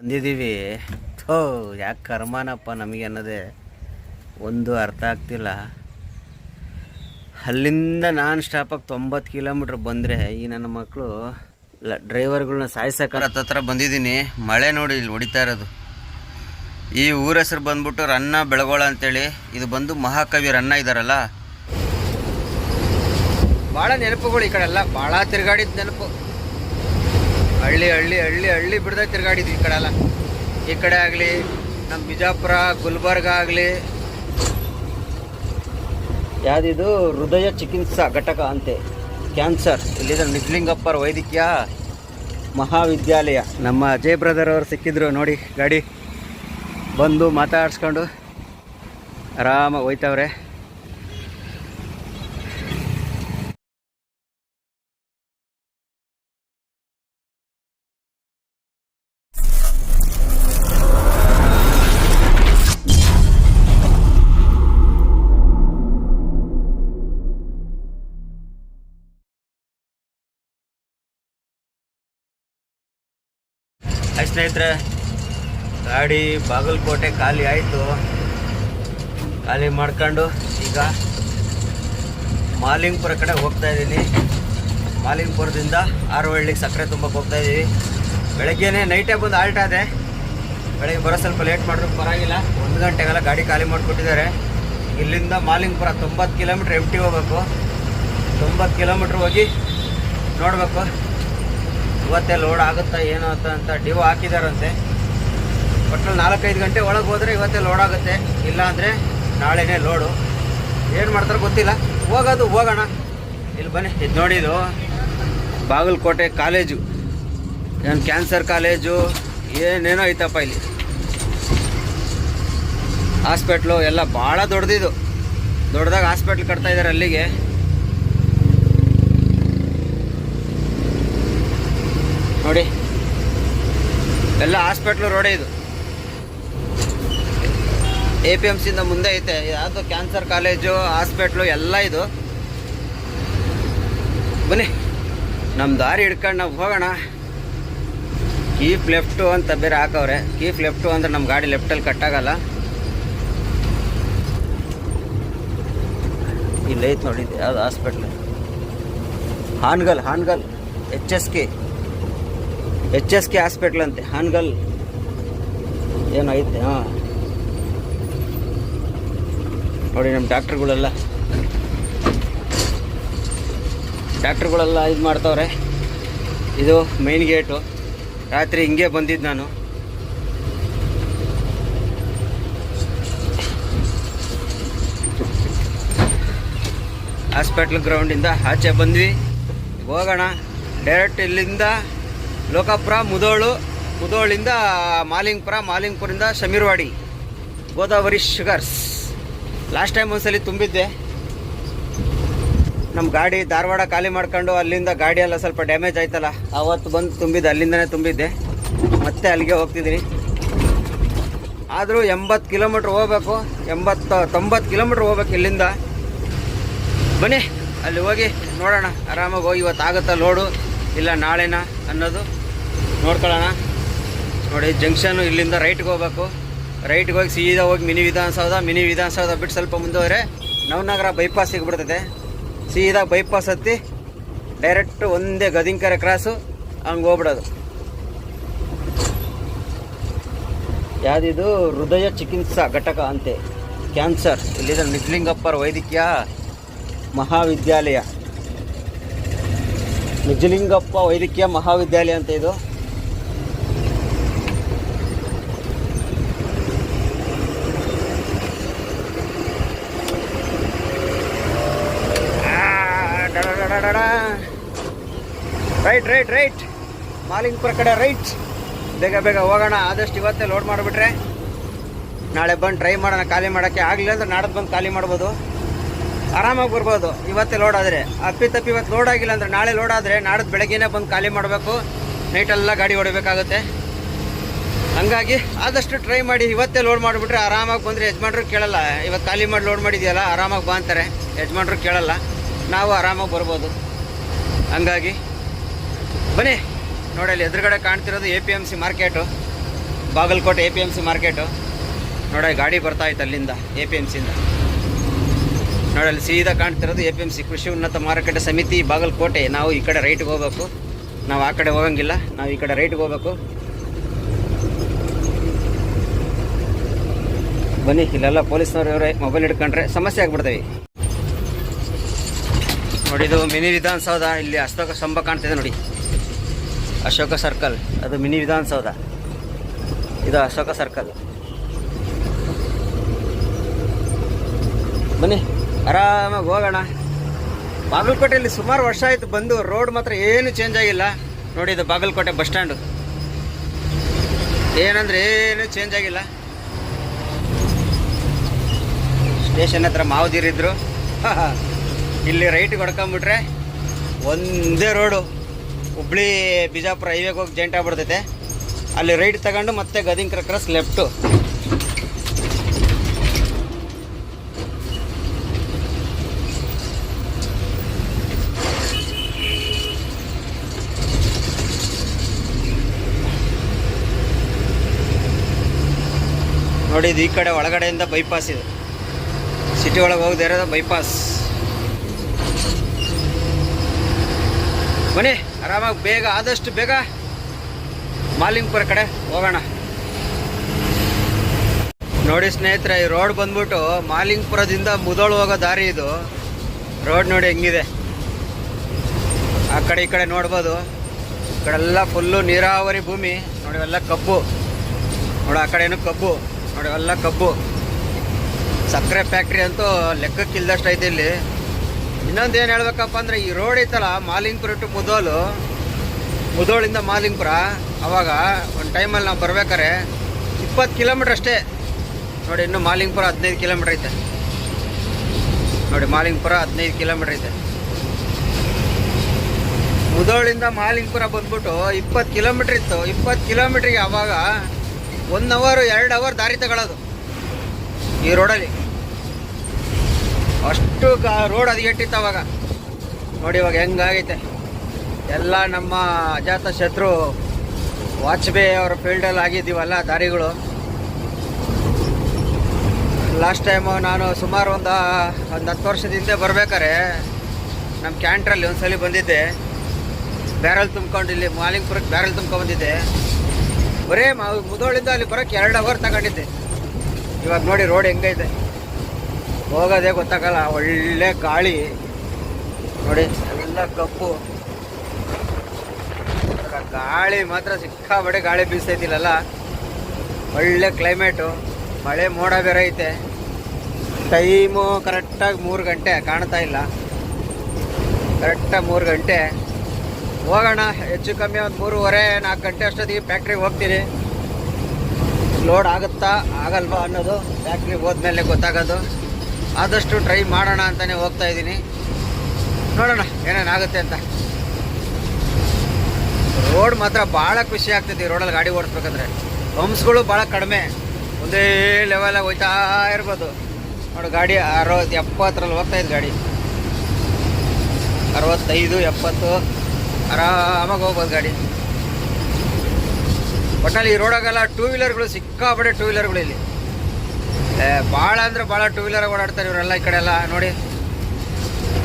ಬಂದಿದ್ದೀವಿ. ಥೋ ಯಾಕೆ ಕರ್ಮಾನಪ್ಪ ನಮಗೆ ಅನ್ನೋದೇ ಒಂದು ಅರ್ಥ ಆಗ್ತಿಲ್ಲ. ಅಲ್ಲಿಂದ ನಾನ್ ಸ್ಟಾಪಾಗಿ ತೊಂಬತ್ತು ಕಿಲೋಮೀಟ್ರ್ ಬಂದರೆ ಈ ನನ್ನ ಮಕ್ಕಳು ಡ್ರೈವರ್ಗಳನ್ನ ಸಾಯಿಸಕ್ಕೆ ಹತ್ರ ಬಂದಿದ್ದೀನಿ. ಮಳೆ ನೋಡಿ ಇಲ್ಲಿ ಹೊಡಿತಾ ಇರೋದು. ಈ ಊರ ಹೆಸರು ಬಂದ್ಬಿಟ್ಟು ರನ್ನ ಬೆಳಗೋಳ ಅಂತೇಳಿ. ಇದು ಬಂದು ಮಹಾಕವಿ ರನ್ನ ಇದ್ದಾರಲ್ಲ ಭಾಳ ನೆನಪುಗಳು ಈ ಕಡೆ ಎಲ್ಲ. ಭಾಳ ತಿರುಗಾಡಿದ ನೆನಪು. ಹಳ್ಳಿ ಹಳ್ಳಿ ಹಳ್ಳಿ ಹಳ್ಳಿ ಬಿಡದೆ ತಿರುಗಾಡಿದ್ವಿ ಈ ಕಡೆ ಎಲ್ಲ. ಈ ಕಡೆ ಆಗಲಿ ನಮ್ಮ ಬಿಜಾಪುರ, ಗುಲ್ಬರ್ಗ ಆಗಲಿ. ಯಾವುದಿದು? ಹೃದಯ ಚಿಕಿತ್ಸಾ ಘಟಕ ಅಂತೆ. ಕ್ಯಾನ್ಸರ್. ಇಲ್ಲಿದ್ರೆ ನಿಜಲಿಂಗಪ್ಪರ ವೈದ್ಯಕೀಯ ಮಹಾವಿದ್ಯಾಲಯ. ನಮ್ಮ ಅಜಯ್ ಬ್ರದರ್ ಅವರು ಸಿಕ್ಕಿದ್ರು ನೋಡಿ, ಗಾಡಿ. ಬಂದು ಮಾತಾಡಿಸ್ಕೊಂಡು ಆರಾಮಾಗಿ ಹೋಯ್ತವ್ರೆ. ಸ್ನೇಹಿತರೆ, ಗಾಡಿ ಬಾಗಲಕೋಟೆ ಖಾಲಿ ಆಯಿತು. ಖಾಲಿ ಮಾಡ್ಕೊಂಡು ಈಗ ಮಾಲಿಂಗ್ಪುರ ಕಡೆ ಹೋಗ್ತಾ ಇದ್ದೀನಿ. ಮಾಲಿಂಗ್ಪುರದಿಂದ ಆರುವಳ್ಳಿಗೆ ಸಕ್ಕರೆ ತುಂಬಕ್ಕೆ ಹೋಗ್ತಾ ಇದ್ದೀವಿ. ಬೆಳಗ್ಗೆನೇ ನೈಟೇ ಬಂದು ಆಲ್ಟ್ ಆದೆ ಬೆಳಗ್ಗೆ ಬರೋ ಸ್ವಲ್ಪ ಲೇಟ್ ಮಾಡಿದ್ರು, ಪರವಾಗಿಲ್ಲ. ಒಂದು ಗಂಟೆಗೆಲ್ಲ ಗಾಡಿ ಖಾಲಿ ಮಾಡಿಕೊಟ್ಟಿದ್ದಾರೆ. ಇಲ್ಲಿಂದ ಮಾಲಿಂಗ್ಪುರ ತೊಂಬತ್ತು ಕಿಲೋಮೀಟ್ರ್ ಎಂ ಟಿ ಹೋಗ್ಬೇಕು. ತೊಂಬತ್ತು ಕಿಲೋಮೀಟ್ರ್ ಹೋಗಿ ನೋಡಬೇಕು. ಇವತ್ತೇ ಲೋಡ್ ಆಗುತ್ತಾ ಏನೋ ಅಂತ ಅಂತ ಡಿವೋ ಹಾಕಿದಾರಂತೆ. ಒಟ್ಟಲ್ಲಿ ನಾಲ್ಕೈದು ಗಂಟೆ ಒಳಗೆ ಹೋದರೆ ಇವತ್ತೇ ಲೋಡ್ ಆಗುತ್ತೆ. ಇಲ್ಲ ಅಂದರೆ ನಾಳೆನೇ ಲೋಡು ಏನು ಮಾಡ್ತಾರೆ ಗೊತ್ತಿಲ್ಲ. ಹೋಗೋದು, ಹೋಗೋಣ. ಇಲ್ಲಿ ಬನ್ನಿ. ಇದು ನೋಡಿದು ಬಾಗಲಕೋಟೆ ಕಾಲೇಜು. ಏನು ಕ್ಯಾನ್ಸರ್ ಕಾಲೇಜು. ಏನೇನೋ ಐತಪ್ಪ ಇಲ್ಲಿ. ಹಾಸ್ಪಿಟ್ಲು ಎಲ್ಲ ಭಾಳ ದೊಡ್ಡದಿದು. ದೊಡ್ಡದಾಗ ಹಾಸ್ಪಿಟ್ಲ್ ಕಟ್ತಾ ಇದ್ದಾರೆ ಅಲ್ಲಿಗೆ. ನೋಡಿ. ಎಲ್ಲ ಹಾಸ್ಪಿಟ್ಲು ರೋಡೇ ಇದು. ಎ ಪಿ ಎಂ ಸಿಯಿಂದ ಮುಂದೆ ಐತೆ. ಯಾವುದು ಕ್ಯಾನ್ಸರ್ ಕಾಲೇಜು, ಹಾಸ್ಪಿಟ್ಲು, ಎಲ್ಲ ಇದು. ಬನ್ನಿ. ನಮ್ಮ ದಾರಿ ಹಿಡ್ಕೊಂಡು ನಾವು ಹೋಗೋಣ. ಕೀಫ್ ಲೆಫ್ಟು ಅಂತ ಬೇರೆ ಹಾಕವ್ರೆ. ಕೀಫ್ ಲೆಫ್ಟು ಅಂದರೆ ನಮ್ಮ ಗಾಡಿ ಲೆಫ್ಟಲ್ಲಿ ಕಟ್ಟಾಗಲ್ಲ ಇಲ್ಲೈತೆ ನೋಡಿ, ಯಾವ್ದು hospital? Hangal Hangal H S K H S K hospital ಅಂತೆ, ಹಾನ್ಗಲ್. ಏನೈತೆ ಹಾಂ. ನೋಡಿ ನಮ್ಮ ಡಾಕ್ಟ್ರುಗಳೆಲ್ಲ. ಡಾಕ್ಟ್ರುಗಳೆಲ್ಲ ಇದು ಮಾಡ್ತವ್ರೆ. ಇದು ಮೈನ್ ಗೇಟು ರಾತ್ರಿ ಹಿಂಗೆ ಬಂದಿದ್ದು ನಾನು. ಹಾಸ್ಪಿಟ್ಲ್ ಗ್ರೌಂಡಿಂದ ಆಚೆ ಬಂದ್ವಿ. ಹೋಗೋಣ. ಡೈರೆಕ್ಟ್ ಇಲ್ಲಿಂದ ಲೋಕಾಪುರ, ಮುದೋಳು, ಮುದೋಳಿಂದ Mahalingpur ಮಾಲಿಂಗ್ಪುರಿಂದ Sameerwadi, Godavari Sugars. Last time ಒಂದ್ಸಲಿ ತುಂಬಿದ್ದೆ. ನಮ್ಮ ಗಾಡಿ ಧಾರವಾಡ ಖಾಲಿ ಮಾಡ್ಕೊಂಡು ಅಲ್ಲಿಂದ ಗಾಡಿ ಎಲ್ಲ ಸ್ವಲ್ಪ ಡ್ಯಾಮೇಜ್ ಆಯ್ತಲ್ಲ, ಅವತ್ತು ಬಂದು ತುಂಬಿದ್ದೆ, ಅಲ್ಲಿಂದನೇ ತುಂಬಿದ್ದೆ. ಮತ್ತೆ ಅಲ್ಲಿಗೆ ಹೋಗ್ತಿದ್ದೀನಿ ಆದರೂ ಎಂಬತ್ತು ಕಿಲೋಮೀಟ್ರ್ ಹೋಗ್ಬೇಕು, ಎಂಬತ್ತು, ತೊಂಬತ್ತು ಕಿಲೋಮೀಟ್ರ್ ಹೋಗ್ಬೇಕು ಇಲ್ಲಿಂದ. ಬನ್ನಿ, ಅಲ್ಲಿ ಹೋಗಿ ನೋಡೋಣ. ಆರಾಮಾಗಿ ಹೋಗಿ ಇವತ್ತು ಆಗುತ್ತಾ ಲೋಡು ಇಲ್ಲ ನಾಳೆನ ಅನ್ನೋದು. ನೋಡ್ಕೊಳ್ಳೋಣ. ನೋಡಿ ಜಂಕ್ಷನ್ನು ಇಲ್ಲಿಂದ ರೈಟ್ಗೆ ಹೋಗ್ಬೇಕು. ರೈಟ್ಗೆ ಹೋಗಿ ಸೀದಾ ಹೋಗಿ ಮಿನಿ ವಿಧಾನಸೌಧ ಮಿನಿ ವಿಧಾನಸೌಧ ಬಿಟ್ಟು ಸ್ವಲ್ಪ ಮುಂದೆ ಹೋದರೆ ನವನಗರ ಬೈಪಾಸ್ ಸಿಗ್ಬಿಡ್ತದೆ ಸೀದಾ ಬೈಪಾಸ್ ಹತ್ತಿ ಡೈರೆಕ್ಟ್ ಒಂದೇ ಗದಿಂಕರೆ ಕ್ರಾಸು ಹಂಗೆ ಹೋಗ್ಬಿಡೋದು. ಯಾವುದಿದು? ಹೃದಯ ಚಿಕಿತ್ಸಾ ಘಟಕ ಅಂತೆ. ಕ್ಯಾನ್ಸರ್ ಇಲ್ಲಿದೆ ನಿಜಲಿಂಗಪ್ಪರ ವೈದ್ಯಕೀಯ ಮಹಾವಿದ್ಯಾಲಯ. ನಿಜಲಿಂಗಪ್ಪ ವೈದ್ಯಕೀಯ ಮಹಾವಿದ್ಯಾಲಯ ಅಂತ ಇದು. Right right right. ಮಾಲಿಂಗ್ಪುರ ಕಡೆ ರೈಟ್. ಬೇಗ ಬೇಗ ಹೋಗೋಣ. ಆದಷ್ಟು ಇವತ್ತೇ ಲೋಡ್ ಮಾಡಿಬಿಟ್ರೆ ನಾಳೆ ಬಂದು ಟ್ರೈ ಮಾಡೋಣ. ಖಾಲಿ ಮಾಡೋಕ್ಕೆ ಆಗಲಿಲ್ಲ ಅಂದ್ರೆ ನಾಡದ್ದು ಬಂದು ಖಾಲಿ ಮಾಡ್ಬೋದು. ಆರಾಮಾಗಿ ಬರ್ಬೋದು. ಇವತ್ತೇ ಲೋಡ್ ಆದರೆ. ಅಪ್ಪಿ ತಪ್ಪಿ ಇವತ್ತು ಲೋಡ್ ಆಗಿಲ್ಲ ಅಂದರೆ ನಾಳೆ ಲೋಡ್ ಆದರೆ ನಾಡದ್ದು ಬೆಳಗ್ಗೆನೇ ಬಂದು ಖಾಲಿ ಮಾಡಬೇಕು. ನೈಟೆಲ್ಲ ಗಾಡಿ ಹೊಡಬೇಕಾಗುತ್ತೆ. ಹಂಗಾಗಿ ಆದಷ್ಟು ಟ್ರೈ ಮಾಡಿ ಇವತ್ತೇ ಲೋಡ್ ಮಾಡಿಬಿಟ್ರೆ ಆರಾಮಾಗಿ ಬಂದರೆ ಯಜಮಾನ್ರು ಕೇಳಲ್ಲ, ಇವತ್ತು ಖಾಲಿ ಮಾಡಿ ಲೋಡ್ ಮಾಡಿದೆಯಲ್ಲ, ಆರಾಮಾಗಿ ಬಾ ಅಂತಾರೆ. ಯಜಮಾನ್ರು ಕೇಳಲ್ಲ. ನಾವು ಆರಾಮಾಗಿ ಬರ್ಬೋದು. ಹಂಗಾಗಿ ಬನ್ನಿ. ನೋಡಿ ಅಲ್ಲಿ ಎದುರುಗಡೆ ಕಾಣ್ತಿರೋದು A P M C market. Bagalkote A P M C market. ನೋಡಿ ಗಾಡಿ ಬರ್ತಾ ಇತ್ತು ಅಲ್ಲಿಂದ, ಎ ಪಿ ಎಂ ಸಿಯಿಂದ. ನೋಡಿ ಅಲ್ಲಿ ಸೀದಾ ಕಾಣ್ತಿರೋದು ಎ ಪಿ ಎಂ ಸಿ ಕೃಷಿ ಉನ್ನತ ಮಾರುಕಟ್ಟೆ ಸಮಿತಿ ಬಾಗಲಕೋಟೆ. ನಾವು ಈ ಕಡೆ ರೈಟ್ಗೆ ಹೋಗ್ಬೇಕು. ನಾವು ಆ ಕಡೆ ಹೋಗಂಗಿಲ್ಲ, ನಾವು ಈ ಕಡೆ ರೈಟ್ಗೆ ಹೋಗ್ಬೇಕು. ಬನ್ನಿ, ಇಲ್ಲೆಲ್ಲ ಪೊಲೀಸ್ನವ್ರು ಇವರೇ, ಮೊಬೈಲ್ ಹಿಡ್ಕೊಂಡ್ರೆ ಸಮಸ್ಯೆ ಆಗ್ಬಿಡ್ತೀವಿ ನೋಡಿ ಇದು ಮಿನಿ ವಿಧಾನಸೌಧ, ಇಲ್ಲಿ ಅಶೋಕ ಸ್ತಂಭ ಕಾಣ್ತಿದೆ ನೋಡಿ. ಅಶೋಕ ಸರ್ಕಲ್. ಅದು ಮಿನಿ ವಿಧಾನಸೌಧ. ಇದು ಅಶೋಕ ಸರ್ಕಲ್. ಬನ್ನಿ, ಆರಾಮಾಗಿ ಹೋಗೋಣ. ಬಾಗಲಕೋಟೆಯಲ್ಲಿ ಸುಮಾರು ವರ್ಷ ಆಯಿತು ಬಂದು ರೋಡ್ ಮಾತ್ರ ಏನು ಚೇಂಜ್ ಆಗಿಲ್ಲ. ನೋಡಿ ಇದು ಬಾಗಲಕೋಟೆ ಬಸ್ ಸ್ಟ್ಯಾಂಡು. ಏನಂದ್ರೆ ಏನು ಚೇಂಜ್ ಆಗಿಲ್ಲ. ಸ್ಟೇಷನ್ ಹತ್ರ ಮಾವದಿರಿದ್ರು. ಇಲ್ಲಿ ರೈಟ್ ಹೊಡ್ಕೊಂಬಿಟ್ರೆ ಒಂದೇ ರೋಡು. ಹುಬ್ಳಿ ಬಿಜಾಪುರ ಹೈವೇಗೆ ಹೋಗಿ ಜಂಟ್ ಆಗ್ಬಿಡ್ತೈತೆ. ಅಲ್ಲಿ ರೈಟ್ ತಗೊಂಡು ಮತ್ತೆ ಗದಿಂಕರ ಕ್ರಾಸ್ ಲೆಫ್ಟು ನೋಡಿ ಇದು ಈ ಕಡೆ ಒಳಗಡೆಯಿಂದ ಬೈಪಾಸ್ ಇದು. ಸಿಟಿ ಒಳಗೆ ಹೋಗದೆ ಇರೋದು ಬೈಪಾಸ್ ಬನ್ನಿ. ಆರಾಮಾಗಿ ಬೇಗ, ಆದಷ್ಟು ಬೇಗ ಮಾಲಿಂಗ್ಪುರ ಕಡೆ ಹೋಗೋಣ. ನೋಡಿ ಸ್ನೇಹಿತರೆ, ಈ ರೋಡ್ ಬಂದ್ಬಿಟ್ಟು ಮಾಲಿಂಗ್ಪುರದಿಂದ ಮುದೋಳು ಹೋಗೋ ದಾರಿ ಇದು. ರೋಡ್ ನೋಡಿ ಹೆಂಗಿದೆ. ಆ ಕಡೆ ಈ ಕಡೆ ನೋಡ್ಬೋದು. ಈ ಕಡೆಲ್ಲ ಫುಲ್ಲು ನೀರಾವರಿ ಭೂಮಿ. ನೋಡಿ ಎಲ್ಲ ಕಬ್ಬು. ನೋಡಿ, ಆ ಕಡೆನೂ ಕಬ್ಬು. ನೋಡಿ ಎಲ್ಲ ಕಬ್ಬು. ಸಕ್ಕರೆ ಫ್ಯಾಕ್ಟ್ರಿ ಅಂತೂ ಲೆಕ್ಕಕ್ಕಿಲ್ದಷ್ಟು ಐತೆ ಇಲ್ಲಿ. ಇನ್ನೊಂದು ಏನು ಹೇಳ್ಬೇಕಪ್ಪ ಅಂದರೆ ಈ ರೋಡ್ ಐತಲ್ಲ, ಮಾಲಿಂಗ್ಪುರ ಟು ಮುದೋಲು. ಮುದೋಳಿಂದ ಮಾಲಿಂಗ್ಪುರ. ಅವಾಗ ಒಂದು ಟೈಮಲ್ಲಿ ನಾವು ಬರ್ಬೇಕಾರೆ ಇಪ್ಪತ್ತು ಕಿಲೋಮೀಟ್ರ್ ಅಷ್ಟೇ. ನೋಡಿ, ಇನ್ನು ಮಾಲಿಂಗ್ಪುರ ಹದಿನೈದು ಕಿಲೋಮೀಟ್ರ್ ಐತೆ. ನೋಡಿ, ಮಾಲಿಂಗ್ಪುರ ಹದಿನೈದು ಕಿಲೋಮೀಟ್ರ್ ಐತೆ. ಮುದೋಳಿಂದ ಮಾಲಿಂಗ್ಪುರ ಬಂದ್ಬಿಟ್ಟು ಇಪ್ಪತ್ತು ಕಿಲೋಮೀಟ್ರ್ ಇತ್ತು. ಇಪ್ಪತ್ತು ಕಿಲೋಮೀಟ್ರಿಗೆ ಅವಾಗ ಒನ್ ಅವರು ಎರಡು ಅವರ್ ದಾರಿ ತಗೊಳ್ಳೋದು ಈ ರೋಡಲ್ಲಿ ಅಷ್ಟು ರೋಡ್ ಅದಗೆಟ್ಟಿತ್ತು ಅವಾಗ. ನೋಡಿ ಇವಾಗ ಹೆಂಗಾಗೈತೆ. ಎಲ್ಲ ನಮ್ಮ ಅಜಾತ ಶತ್ರು ವಾಜಪೇಯಿ ಅವರ ಫೀಲ್ಡಲ್ಲಿ ಆಗಿದ್ದೀವಲ್ಲ ದಾರಿಗಳು. ಲಾಸ್ಟ್ ಟೈಮು ನಾನು ಸುಮಾರು ಒಂದು ಒಂದು ಹತ್ತು ವರ್ಷದ ಹಿಂದೆ ಬರ್ಬೇಕಾರೆ ನಮ್ಮ ಕ್ಯಾಂಟ್ರಲ್ಲಿ ಒಂದ್ಸಲಿ ಬಂದಿದ್ದೆ. ಬ್ಯಾರಲ್ ತುಂಬ್ಕೊಂಡು ಇಲ್ಲಿ ಮಾಲಿಂಗ್ಪುರಕ್ಕೆ ಬ್ಯಾರಲ್ ತುಂಬ್ಕೊಂಡಿದ್ದೆ ಬಂದಿದ್ದೆ. ಬರೇ ಮುದೋಳಿಂದ ಅಲ್ಲಿ ಬರೋಕ್ಕೆ ಎರಡು ಅವರ್ ತಗೊಂಡಿದ್ದೆ. ಇವಾಗ ನೋಡಿ ರೋಡ್ ಹೆಂಗೈತೆ. ಹೋಗೋದೇ ಗೊತ್ತಾಗಲ್ಲ, ಒಳ್ಳೆ ಗಾಳಿ. ನೋಡಿ, ಎಲ್ಲ ಕಪ್ಪು. ಗಾಳಿ ಮಾತ್ರ ಸಿಕ್ಕಾಬಡೆ ಗಾಳಿ ಬೀಸೈತಿಲ್ಲಲ್ಲ ಒಳ್ಳೆ ಕ್ಲೈಮೇಟು ಮಳೆ ಮೋಡ ಬೇರೆ ಐತೆ. ಟೈಮು ಕರೆಕ್ಟಾಗಿ ಮೂರು ಗಂಟೆ ಕಾಣ್ತಾ ಇಲ್ಲ. ಕರೆಕ್ಟಾಗಿ ಮೂರು ಗಂಟೆ. ಹೋಗೋಣ, ಹೆಚ್ಚು ಕಮ್ಮಿ ಒಂದು ಮೂರುವರೆ, ನಾಲ್ಕು ಗಂಟೆ ಅಷ್ಟೊತ್ತಿಗೆ ಫ್ಯಾಕ್ಟ್ರಿಗೆ ಹೋಗ್ತೀನಿ ಲೋಡ್ ಆಗುತ್ತಾ, ಆಗಲ್ವಾ ಅನ್ನೋದು ಫ್ಯಾಕ್ಟ್ರಿಗೆ ಹೋದ್ಮೇಲೆ ಗೊತ್ತಾಗೋದು. ಆದಷ್ಟು ಟ್ರೈ ಮಾಡೋಣ ಅಂತಲೇ ಹೋಗ್ತಾ ಇದ್ದೀನಿ. ನೋಡೋಣ, ಏನೇನಾಗುತ್ತೆ ಅಂತ. ರೋಡ್ ಮಾತ್ರ ಭಾಳ ಖುಷಿ ಆಗ್ತೈತಿ ರೋಡಲ್ಲಿ ಗಾಡಿ ಓಡಿಸ್ಬೇಕಂದ್ರೆ. ಹಂಪ್ಸ್ಗಳು ಭಾಳ ಕಡಿಮೆ. ಒಂದೇ ಲೆವೆಲಾಗಿ ಹೋಯ್ತಾ ಇರ್ಬೋದು. ನೋಡಿ, ಗಾಡಿ ಅರವತ್ತು ಎಪ್ಪತ್ತರಲ್ಲಿ ಹೋಗ್ತಾ ಇದ್ದು ಗಾಡಿ. ಅರವತ್ತೈದು, ಎಪ್ಪತ್ತು, ಆರಾಮಾಗಿ ಹೋಗ್ಬೋದು ಗಾಡಿ. ಒಟ್ಟಲ್ಲಿ ಈ ರೋಡಾಗೆಲ್ಲ ಟೂ ವೀಲರ್ಗಳು ಸಿಕ್ಕಾಪಟ್ಟೆ ಟೂ ವೀಲರ್ಗಳು ಇಲ್ಲಿ. ಭಾಳ ಅಂದ್ರೆ ಭಾಳ ಟೂ ವೀಲರ್ ಓಡಾಡ್ತಾರೆ ಇವರೆಲ್ಲ ಈ ಕಡೆ ಎಲ್ಲ. ನೋಡಿ,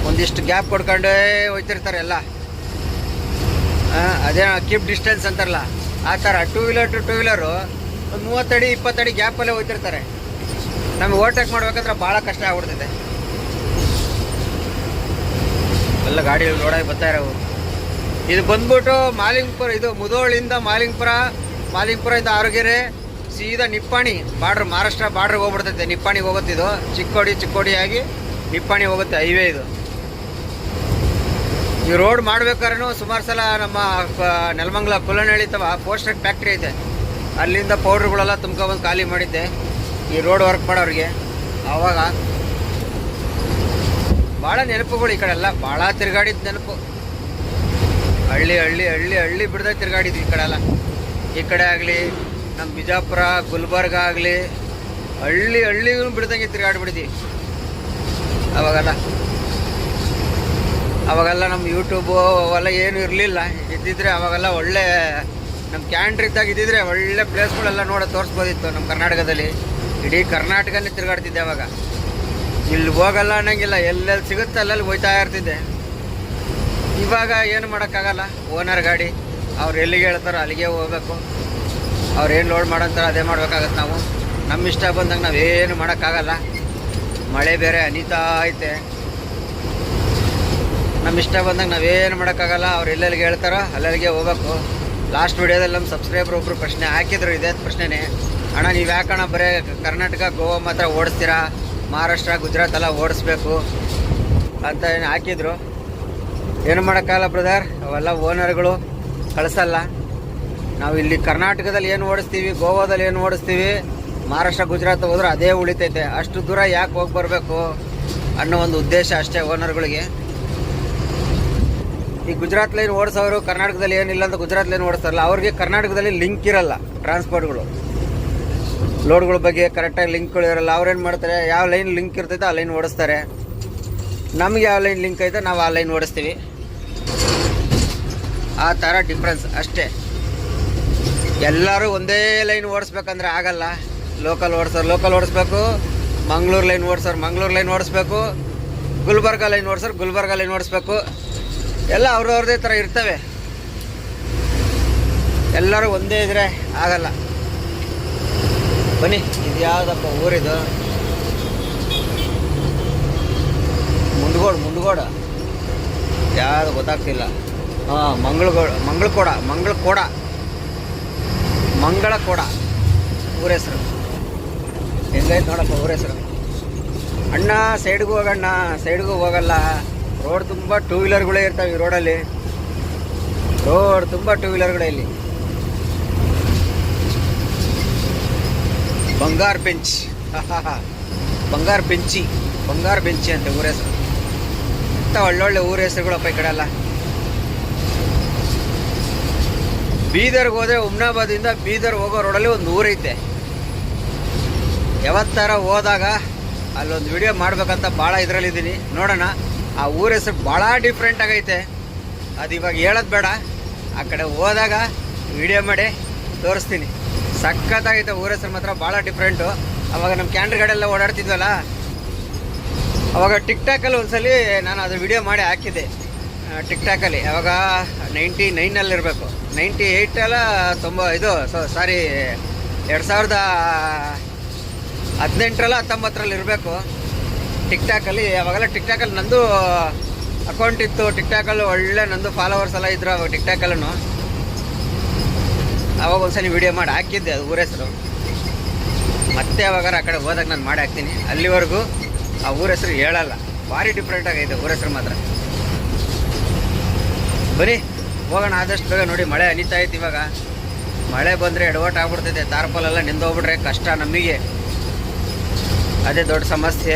ಒಂದಿಷ್ಟು ಗ್ಯಾಪ್ ಕೊಡ್ಕೊಂಡೇ ಹೋಯ್ತಿರ್ತಾರೆ ಎಲ್ಲ. ಅದೇ ಕೀಪ್ ಡಿಸ್ಟೆನ್ಸ್ ಅಂತಾರಲ್ಲ. ಆ ಥರ two wheeler two two wheeler ಒಂದು ಮೂವತ್ತಡಿ, ಇಪ್ಪತ್ತಡಿ ಗ್ಯಾಪಲ್ಲೇ ಹೋಯ್ತಿರ್ತಾರೆ. ನಮಗೆ ಓವರ್ಟೇಕ್ ಮಾಡ್ಬೇಕಂದ್ರೆ ಭಾಳ ಕಷ್ಟ ಆಗ್ಬಿಡ್ತೈತೆ. ಎಲ್ಲ ಗಾಡಿಗಳು ನೋಡೋಕೆ ಬರ್ತಾ ಇರೋವು. ಇದು ಬಂದ್ಬಿಟ್ಟು ಮಾಲಿಂಗ್ಪುರ, ಇದು ಮುದೋಳಿಂದ ಮಾಲಿಂಗ್ಪುರ ಮಾಲಿಂಗ್ಪುರದಿಂದ ಆರೋಗ್ಯರೆ ಸೀದಾ ನಿಪ್ಪಾಣಿ ಬಾರ್ಡ್ರ್, ಮಹಾರಾಷ್ಟ್ರ ಬಾರ್ಡ್ರಿಗೆ ಹೋಗ್ಬಿಡ್ತೈತೆ. ನಿಪ್ಪಾಣಿಗೆ ಹೋಗುತ್ತೆ ಇದು. ಚಿಕ್ಕೋಡಿ ಚಿಕ್ಕೋಡಿ ಆಗಿ ನಿಪ್ಪಾಣಿ ಹೋಗುತ್ತೆ ಹೈವೇ ಇದು. ಈ ರೋಡ್ ಮಾಡ್ಬೇಕಾದ್ರೂ ಸುಮಾರು ಸಲ ನಮ್ಮ ನೆಲಮಂಗಲ ಕುಲ್ಲನಹಳ್ಳಿ ತವ ಪೋಸ್ಟರ್ ಫ್ಯಾಕ್ಟ್ರಿ ಐತೆ. ಅಲ್ಲಿಂದ ಪೌಡ್ರ್ಗಳೆಲ್ಲ ತುಂಬ್ಕೊಬಂದು ಖಾಲಿ ಮಾಡಿದ್ದೆ. ಈ ರೋಡ್ ವರ್ಕ್ ಮಾಡೋರಿಗೆ. ಆವಾಗ ಭಾಳ ನೆನಪುಗಳು ಈ ಕಡೆ ಎಲ್ಲ. ಭಾಳ ತಿರ್ಗಾಡಿದ ನೆನಪು. ಹಳ್ಳಿ ಹಳ್ಳಿ ಹಳ್ಳಿ ಹಳ್ಳಿ ಬಿಡ್ದೆ ತಿರ್ಗಾಡಿದ್ವಿ ಈ ಕಡೆ ಎಲ್ಲ. ಈ ಕಡೆ ಆಗಲಿ ನಮ್ಮ ಬಿಜಾಪುರ, ಗುಲ್ಬರ್ಗ ಆಗಲಿ, ಹಳ್ಳಿ ಹಳ್ಳಿಗೂ ಬಿಡ್ದಂಗೆ ತಿರುಗಾಡ್ಬಿಡ್ತೀವಿ ಅವಾಗೆಲ್ಲ. ಅವಾಗೆಲ್ಲ ನಮ್ಮ ಯೂಟ್ಯೂಬು ಅವೆಲ್ಲ ಏನು ಇರಲಿಲ್ಲ. ಇದ್ದಿದ್ರೆ ಅವಾಗೆಲ್ಲ ಒಳ್ಳೆ ನಮ್ಮ ಕ್ಯಾಂಡ್ರ್ ಇದ್ದಾಗ ಇದ್ದಿದ್ರೆ ಒಳ್ಳೆ ಪ್ಲೇಸ್ಗಳೆಲ್ಲ ನೋಡೋ ತೋರಿಸ್ಬೋದಿತ್ತು ನಮ್ಮ ಕರ್ನಾಟಕದಲ್ಲಿ. ಇಡೀ ಕರ್ನಾಟಕನೇ ತಿರುಗಾಡ್ತಿದ್ದೆ ಅವಾಗ. ಇಲ್ಲಿ ಹೋಗಲ್ಲ ಅನ್ನಂಗಿಲ್ಲ. ಎಲ್ಲೆಲ್ಲಿ ಸಿಗುತ್ತೆ ಅಲ್ಲೆಲ್ಲಿ ಹೋಯ್ತಾ ಇರ್ತಿದ್ದೆ. ಇವಾಗ ಏನು ಮಾಡೋಕ್ಕಾಗಲ್ಲ. ಓನರ್ ಗಾಡಿ, ಅವ್ರು ಎಲ್ಲಿಗೆ ಹೇಳ್ತಾರೋ ಅಲ್ಲಿಗೆ ಹೋಗ್ಬೇಕು. ಅವ್ರು ಏನು ಲೋಡ್ ಮಾಡಂತಾರೋ ಅದೇ ಮಾಡ್ಬೇಕಾಗತ್ತೆ ನಾವು. ನಮ್ಮ ಇಷ್ಟ ಬಂದಾಗ ನಾವೇನು ಮಾಡೋಕ್ಕಾಗಲ್ಲ. ಮಳೆ ಬೇರೆ, ಅನಿತಾ ಐತೆ. ನಮ್ಮ ಇಷ್ಟ ಬಂದಾಗ ನಾವೇನು ಮಾಡೋಕ್ಕಾಗಲ್ಲ. ಅವ್ರು ಎಲ್ಲೆಲ್ಲಿಗೆ ಹೇಳ್ತಾರೋ ಅಲ್ಲೆಲ್ಲಿಗೆ ಹೋಗ್ಬೇಕು. ಲಾಸ್ಟ್ ವೀಡಿಯೋದಲ್ಲಿ ನಮ್ಮ ಸಬ್ಸ್ಕ್ರೈಬರ್ ಒಬ್ಬರು ಪ್ರಶ್ನೆ ಹಾಕಿದ್ರು, ಇದೇ ಪ್ರಶ್ನೆನೇ. ಅಣ್ಣ, ನೀವು ಯಾಕಣ್ಣ ಬರೀ ಕರ್ನಾಟಕ, ಗೋವಾ ಮಾತ್ರ ಓಡಿಸ್ತೀರಾ? ಮಹಾರಾಷ್ಟ್ರ, ಗುಜರಾತ್ ಎಲ್ಲ ಓಡಿಸ್ಬೇಕು ಅಂತ ಏನು ಹಾಕಿದ್ರು. ಏನು ಮಾಡೋಕ್ಕಾಗಲ್ಲ ಬ್ರದರ್ ಅವೆಲ್ಲ ಓನರ್ಗಳು ಕಳಿಸಲ್ಲ. ನಾವು ಇಲ್ಲಿ ಕರ್ನಾಟಕದಲ್ಲಿ ಏನು ಓಡಿಸ್ತೀವಿ, ಗೋವಾದಲ್ಲಿ ಏನು ಓಡಿಸ್ತೀವಿ, ಮಹಾರಾಷ್ಟ್ರ, ಗುಜರಾತ್ ಹೋದ್ರೆ ಅದೇ ಉಳಿತೈತೆ. ಅಷ್ಟು ದೂರ ಯಾಕೆ ಹೋಗಿ ಬರಬೇಕು ಅನ್ನೋ ಒಂದು ಉದ್ದೇಶ ಅಷ್ಟೇ ಓನರ್ಗಳಿಗೆ. ಈ ಗುಜರಾತ್ ಲೈನ್ ಓಡಿಸೋರು, ಕರ್ನಾಟಕದಲ್ಲಿ ಏನಿಲ್ಲ ಅಂತ ಗುಜರಾತ್ ಲೈನ್ ಓಡಿಸ್ತಾರಲ್ಲ, ಅವ್ರಿಗೆ ಕರ್ನಾಟಕದಲ್ಲಿ ಲಿಂಕ್ ಇರಲ್ಲ ಟ್ರಾನ್ಸ್ಪೋರ್ಟ್ಗಳು. ಲೋಡ್ಗಳ ಬಗ್ಗೆ ಕರೆಕ್ಟಾಗಿ ಲಿಂಕ್ಗಳು ಇರಲ್ಲ. ಅವ್ರೇನು ಮಾಡ್ತಾರೆ, ಯಾವ ಲೈನ್ ಲಿಂಕ್ ಇರ್ತೈತೆ ಆ ಲೈನ್ ಓಡಿಸ್ತಾರೆ. ನಮ್ಗೆ ಯಾವ ಲೈನ್ ಲಿಂಕ್ ಐತೆ, ನಾವು ಆ ಲೈನ್ ಓಡಿಸ್ತೀವಿ. ಆ ಥರ ಡಿಫ್ರೆನ್ಸ್ ಅಷ್ಟೇ. ಎಲ್ಲರೂ ಒಂದೇ ಲೈನ್ ಓಡಿಸ್ಬೇಕಂದ್ರೆ ಆಗಲ್ಲ. ಲೋಕಲ್ ಓಡಿಸೋರು ಲೋಕಲ್ ಓಡಿಸ್ಬೇಕು. ಮಂಗ್ಳೂರು ಲೈನ್ ಓಡಿಸೋರು ಮಂಗ್ಳೂರು ಲೈನ್ ಓಡಿಸ್ಬೇಕು. ಗುಲ್ಬರ್ಗ ಲೈನ್ ಓಡಿಸೋರು ಗುಲ್ಬರ್ಗ ಲೈನ್ ಓಡಿಸ್ಬೇಕು. ಎಲ್ಲ ಅವ್ರವ್ರದೇ ಥರ ಇರ್ತವೆ. ಎಲ್ಲರೂ ಒಂದೇ ಇದ್ರೆ ಆಗಲ್ಲ. ಬನ್ನಿ, ಇದು ಯಾವುದಪ್ಪ ಊರಿದು? ಮುಂಡ್ಗೋಡು ಮುಂಡ್ಗೋಡು. ಯಾವುದು ಗೊತ್ತಾಗ್ತಿಲ್ಲ. ಹಾಂ ಮಂಗಳಗೋಡ ಮಂಗಳಕೋಡ ಮಂಗಳಕೋಡ ಮಂಗಳ ಕೋಡ ಊರ ಹೆಸರು. ಹೆಂಗೈತೆ ನೋಡಪ್ಪ ಊರ ಹೆಸರು. ಅಣ್ಣ ಸೈಡ್ಗೂ ಹೋಗಣ್ಣ ಸೈಡ್ಗೂ ಹೋಗಲ್ಲ. ರೋಡ್ ತುಂಬ ಟೂ ವೀಲರ್ಗಳೇ ಇರ್ತವೆ ಈ ರೋಡಲ್ಲಿ ರೋಡ್ ತುಂಬ ಟೂ ವೀಲರ್ಗಳೇ ಇಲ್ಲಿ. ಬಂಗಾರ ಬೆಂಚ್. ಬಂಗಾರ ಬೆಂಚಿ ಬಂಗಾರ ಬೆಂಚಿ ಅಂತ ಊರ ಹೆಸರು. ಇಂಥ ಒಳ್ಳೊಳ್ಳೆ ಊರ ಹೆಸರುಗಳಪ್ಪ ಈ ಕಡೆ ಎಲ್ಲ. ಬೀದರ್ಗೆ ಹೋದ್ರೆ ಉಮ್ನಾಬಾದಿಂದ ಬೀದರ್ ಹೋಗೋ ರೋಡಲ್ಲಿ ಒಂದು ಊರೈತೆ ಯಾವತ್ತಾರ ಹೋದಾಗ ಅಲ್ಲೊಂದು ವಿಡಿಯೋ ಮಾಡ್ಬೇಕಂತ ಭಾಳ ಇದರಲ್ಲಿದ್ದೀನಿ. ನೋಡೋಣ, ಆ ಊರ ಹೆಸರು ಭಾಳ ಡಿಫ್ರೆಂಟ್ ಆಗೈತೆ. ಅದು ಇವಾಗ ಹೇಳೋದು ಬೇಡ. ಆ ಕಡೆ ಹೋದಾಗ ವಿಡಿಯೋ ಮಾಡಿ ತೋರಿಸ್ತೀನಿ. ಸಖತ್ತಾಗೈತೆ ಊರ ಹೆಸರು ಮಾತ್ರ ಭಾಳ ಡಿಫ್ರೆಂಟು ಅವಾಗ ನಮ್ಮ ಕ್ಯಾಂಡ್ರ್ ಗಾಡೆಲ್ಲ ಓಡಾಡ್ತಿದ್ವಲ್ಲ? ಅವಾಗ ಟಿಕ್ ಟಾಕಲ್ಲಿ ಒಂದ್ಸಲಿ ನಾನು ಅದು ವಿಡಿಯೋ ಮಾಡಿ ಹಾಕಿದ್ದೆ. ಟಿಕ್ ಟಾಕಲ್ಲಿ ಅವಾಗ ನೈಂಟಿ ನೈನಲ್ಲಿ ಇರಬೇಕು ನೈಂಟಿ ಏಯ್ಟಲ್ಲ ತೊಂಬ, ಇದು ಸಾರಿ, ಎರಡು ಸಾವಿರದ ಹದಿನೆಂಟರಲ್ಲ, ಹತ್ತೊಂಬತ್ತರಲ್ಲಿ ಇರಬೇಕು. ಟಿಕ್ಟಾಕಲ್ಲಿ ಅವಾಗೆಲ್ಲ ಟಿಕ್ಟಾಕಲ್ಲಿ ನಂದು ಅಕೌಂಟ್ ಇತ್ತು. ಟಿಕ್ ಟಾಕಲ್ಲಿ ಒಳ್ಳೆ ನಂದು ಫಾಲೋವರ್ಸ್ ಎಲ್ಲ ಇದ್ರು ಅವಾಗ ಟಿಕ್ಟಾಕಲ್ಲೂ ಅವಾಗ ಒಂದ್ಸಲ ವಿಡಿಯೋ ಮಾಡಿ ಹಾಕಿದ್ದೆ, ಅದು ಊರ ಹೆಸರು. ಮತ್ತೆ ಅವಾಗಾರ ಆ ಕಡೆ ಹೋದಾಗ ನಾನು ಮಾಡಿ ಹಾಕ್ತೀನಿ. ಅಲ್ಲಿವರೆಗೂ ಆ ಊರ ಹೆಸರು ಹೇಳಲ್ಲ. ಭಾರಿ ಡಿಫ್ರೆಂಟ್ ಆಗೈತೆ ಊರ ಹೆಸರು ಮಾತ್ರ. ಬನ್ನಿ. ಹೋಗೋಣ, ಆದಷ್ಟು ಬೇಗ ನೋಡಿ. ಮಳೆ ಅನಿತಾ ಐತೆ ಇವಾಗ. ಮಳೆ ಬಂದರೆ ಎಡವಟ್ಟು ಆಗ್ಬಿಡ್ತೈತೆ. ತಾರ್ಪಲೆಲ್ಲ ನಿಂದೋಗ್ಬಿಟ್ರೆ ಕಷ್ಟ ನಮಗೆ. ಅದೇ ದೊಡ್ಡ ಸಮಸ್ಯೆ.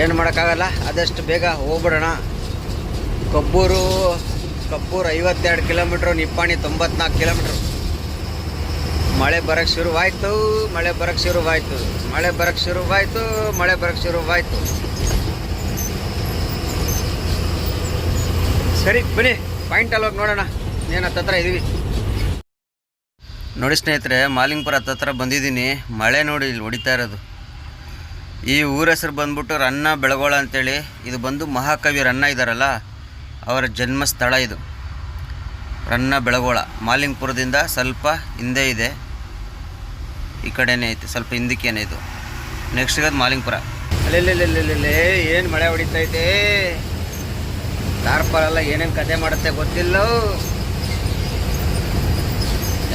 ಏನು ಮಾಡೋಕ್ಕಾಗಲ್ಲ, ಆದಷ್ಟು ಬೇಗ ಹೋಗ್ಬಿಡೋಣ. ಕಬ್ಬೂರು ಕಬ್ಬೂರು ಐವತ್ತೆರಡು ಕಿಲೋಮೀಟ್ರು, ನಿಪ್ಪಾಣಿ ತೊಂಬತ್ನಾಲ್ಕು ಕಿಲೋಮೀಟ್ರು. ಮಳೆ ಬರೋಕ್ಕೆ ಶುರುವಾಯಿತು, ಮಳೆ ಬರೋಕ್ಕೆ ಶುರುವಾಯಿತು. ಮಳೆ ಬರೋಕ್ಕೆ ಶುರುವಾಯಿತು, ಮಳೆ ಬರೋಕ್ಕೆ ಶುರುವಾಯಿತು. ಸರಿ, ಬನ್ನಿ. ಪಾಯಿಂಟಲ್ಲಿ ಹೋಗಿ ನೋಡೋಣ. ಏನು ಹತ್ತತ್ರ ಇದೀವಿ. ನೋಡಿ ಸ್ನೇಹಿತರೆ, ಮಾಲಿಂಗ್ಪುರ ಹತ್ತತ್ರ ಬಂದಿದ್ದೀನಿ. ಮಳೆ ನೋಡಿ ಇಲ್ಲಿ ಹೊಡಿತಾ ಇರೋದು. ಈ ಊರ ಹೆಸರು ಬಂದ್ಬಿಟ್ಟು ರನ್ನ ಬೆಳಗೋಳ ಅಂತೇಳಿ. ಇದು ಬಂದು ಮಹಾಕವಿ ರನ್ನ ಇದ್ದಾರಲ್ಲ ಅವರ ಜನ್ಮಸ್ಥಳ ಇದು. ರನ್ನ ಬೆಳಗೋಳ. ಮಾಲಿಂಗ್ಪುರದಿಂದ ಸ್ವಲ್ಪ ಹಿಂದೆ ಇದೆ. ಈ ಕಡೆನೇ ಐತೆ, ಸ್ವಲ್ಪ ಹಿಂದಕ್ಕೇನೆ ಇದು. ನೆಕ್ಸ್ಟ್ ಇರೋದು ಮಾಲಿಂಗ್ಪುರ. ಅಲ್ಲಿ ಏನು ಮಳೆ ಹೊಡಿತೈತೆ ಟಾರ್ಪಲೆಲ್ಲ ಏನೇನು ಕತೆ ಮಾಡುತ್ತೆ ಗೊತ್ತಿಲ್ಲ.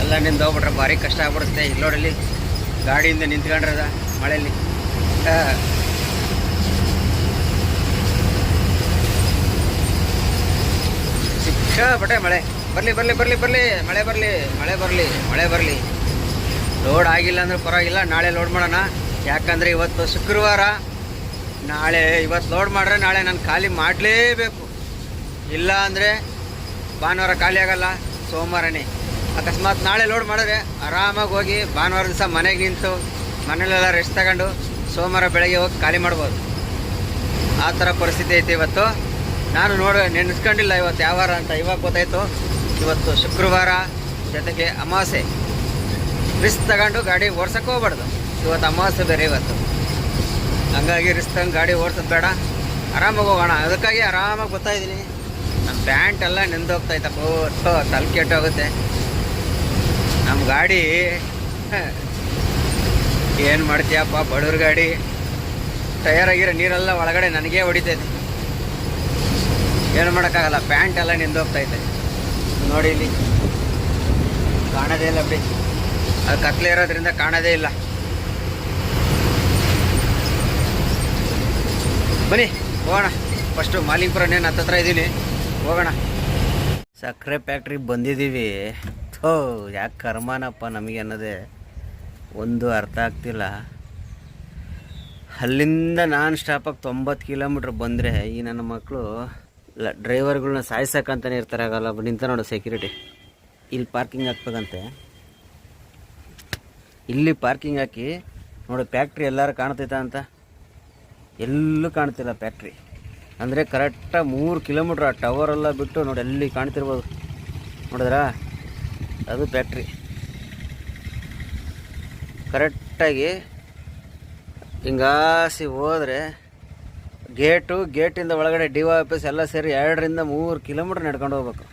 ಎಲ್ಲ ನಿಂದ ಹೋಗ್ಬಿಟ್ರೆ ಭಾರಿ ಕಷ್ಟ ಆಗ್ಬಿಡುತ್ತೆ. ಇಲ್ಲಿ ನೋಡಲ್ಲಿ ಗಾಡಿಯಿಂದ ನಿಂತ್ಕೊಂಡ್ರದ ಮಳೆಯಲ್ಲಿ ಸಿಕ್ಕಾಪಟ್ಟೆ ಮಳೆ. ಬರಲಿ ಬರಲಿ ಬರಲಿ ಬರಲಿ. ಮಳೆ ಬರಲಿ ಮಳೆ ಬರಲಿ ಮಳೆ ಬರಲಿ. ಲೋಡ್ ಆಗಿಲ್ಲ ಅಂದ್ರೆ ಪರವಾಗಿಲ್ಲ. ನಾಳೆ ಲೋಡ್ ಮಾಡೋಣ. ಯಾಕಂದರೆ ಇವತ್ತು ಶುಕ್ರವಾರ. ನಾಳೆ ಇವತ್ತು ಲೋಡ್ ಮಾಡಿದ್ರೆ ನಾಳೆ ನಾನು ಖಾಲಿ ಮಾಡಲೇಬೇಕು. ಇಲ್ಲ ಅಂದರೆ ಭಾನುವಾರ ಖಾಲಿ ಆಗಲ್ಲ, ಸೋಮವಾರನೇ. ಅಕಸ್ಮಾತ್ ನಾಳೆ ಲೋಡ್ ಮಾಡಿದ್ರೆ ಆರಾಮಾಗಿ ಹೋಗಿ ಭಾನುವಾರ ದಿವಸ ಮನೆಗೆ ನಿಂತು ಮನೇಲೆಲ್ಲ ರೆಸ್ಟ್ ತಗೊಂಡು ಸೋಮವಾರ ಬೆಳಗ್ಗೆ ಹೋಗಿ ಖಾಲಿ ಮಾಡ್ಬೋದು. ಆ ಥರ ಪರಿಸ್ಥಿತಿ ಐತೆ ಇವತ್ತು. ನಾನು ನೋಡ, ನೆನೆಸ್ಕೊಂಡಿಲ್ಲ ಇವತ್ತು ಯಾವ ವಾರ ಅಂತ. ಇವಾಗ ಗೊತ್ತಾಯಿತು. ಇವತ್ತು ಶುಕ್ರವಾರ ಜೊತೆಗೆ ಅಮಾವಾಸ್ಯೆ. ರಿಸ್ಕ್ ತಗೊಂಡು ಗಾಡಿ ಓಡ್ಸಕ್ಕೆ ಹೋಗ್ಬಾರ್ದು. ಇವತ್ತು ಅಮಾವಾಸ್ಯೆ ಬೇರೆ ಇವತ್ತು. ಹಂಗಾಗಿ ರಿಸ್ಕ್ ತಗೊಂಡು ಗಾಡಿ ಓಡ್ಸೋದು ಬೇಡ. ಆರಾಮಾಗಿ ಹೋಗೋಣ. ಅದಕ್ಕಾಗಿ ಆರಾಮಾಗಿ ನಮ್ಮ ಪ್ಯಾಂಟ್ ಎಲ್ಲ ನೆಂದೋಗ್ತೈತಪ್ಪ ಓ, ತಲೆ ಕೆಟ್ಟೋಗುತ್ತೆ. ನಮ್ಮ ಗಾಡಿ ಏನು ಮಾಡ್ತೀಯಪ್ಪ, ಬಡವ್ರ ಗಾಡಿ. ತಯಾರಾಗಿರೋ ನೀರೆಲ್ಲ ಒಳಗಡೆ ನನಗೇ ಹೊಡಿತೈತೆ. ಏನು ಮಾಡೋಕ್ಕಾಗಲ್ಲ, ಪ್ಯಾಂಟ್ ಎಲ್ಲ ನಿಂದೋಗ್ತೈತೆ. ನೋಡಿ ಇಲ್ಲಿ. ಕಾಣೋದೇ ಇಲ್ಲ ಬಿಡಿ. ಅದು ಕತ್ಲೆ ಇರೋದ್ರಿಂದ ಕಾಣೋದೇ ಇಲ್ಲ. ಬನ್ನಿ, ಹೋಗೋಣ. ಫಸ್ಟು ಮಾಲಿಂಗ್ಪುರನೇನು ಹತ್ತತ್ರ ಇದ್ದೀನಿ. ಹೋಗೋಣ. ಸಕ್ಕರೆ ಫ್ಯಾಕ್ಟ್ರಿಗೆ ಬಂದಿದ್ದೀವಿ. ಥೋ, ಯಾಕೆ ಕರ್ಮಾನಪ್ಪ ನಮಗೆ ಅನ್ನೋದೇ ಒಂದು ಅರ್ಥ ಆಗ್ತಿಲ್ಲ. ಅಲ್ಲಿಂದ ನಾನ್ ಸ್ಟಾಪಾಗಿ ತೊಂಬತ್ತು ಕಿಲೋಮೀಟ್ರ್ ಬಂದರೆ ಈ ನನ್ನ ಮಕ್ಕಳು ಡ್ರೈವರ್ಗಳನ್ನ ಸಾಯಿಸಕ್ಕಂತಾನೆ ಇರ್ತಾರೆ. ಆಗಲ್ಲ ನಿಂತ ನೋಡು ಸೆಕ್ಯೂರಿಟಿ ಇಲ್ಲಿ ಪಾರ್ಕಿಂಗ್ ಹಾಕ್ಬೇಕಂತೆ. ಇಲ್ಲಿ ಪಾರ್ಕಿಂಗ್ ಹಾಕಿ, ನೋಡು ಫ್ಯಾಕ್ಟ್ರಿ ಎಲ್ಲರೂ ಕಾಣ್ತೈತ ಅಂತ? ಎಲ್ಲೂ ಕಾಣ್ತಿಲ್ಲ ಫ್ಯಾಕ್ಟ್ರಿ ಅಂದರೆ ಕರೆಕ್ಟಾಗಿ ಮೂರು ಕಿಲೋಮೀಟ್ರ್ ಆ ಟವರ್ ಎಲ್ಲ ಬಿಟ್ಟು ನೋಡಿ ಎಲ್ಲಿ ಕಾಣ್ತಿರ್ಬೋದು. ನೋಡಿದ್ರಾ? ಅದು ಫ್ಯಾಕ್ಟ್ರಿ ಕರೆಕ್ಟಾಗಿ ಹಿಂಗಾಸಿ ಹೋದರೆ ಗೇಟು ಗೇಟಿಂದ ಒಳಗಡೆ ಡಿ ಆಫೀಸ್ ಎಲ್ಲ ಸೇರಿ ಎರಡರಿಂದ ಮೂರು ಕಿಲೋಮೀಟ್ರ್ ನಡ್ಕೊಂಡು ಹೋಗ್ಬೇಕು.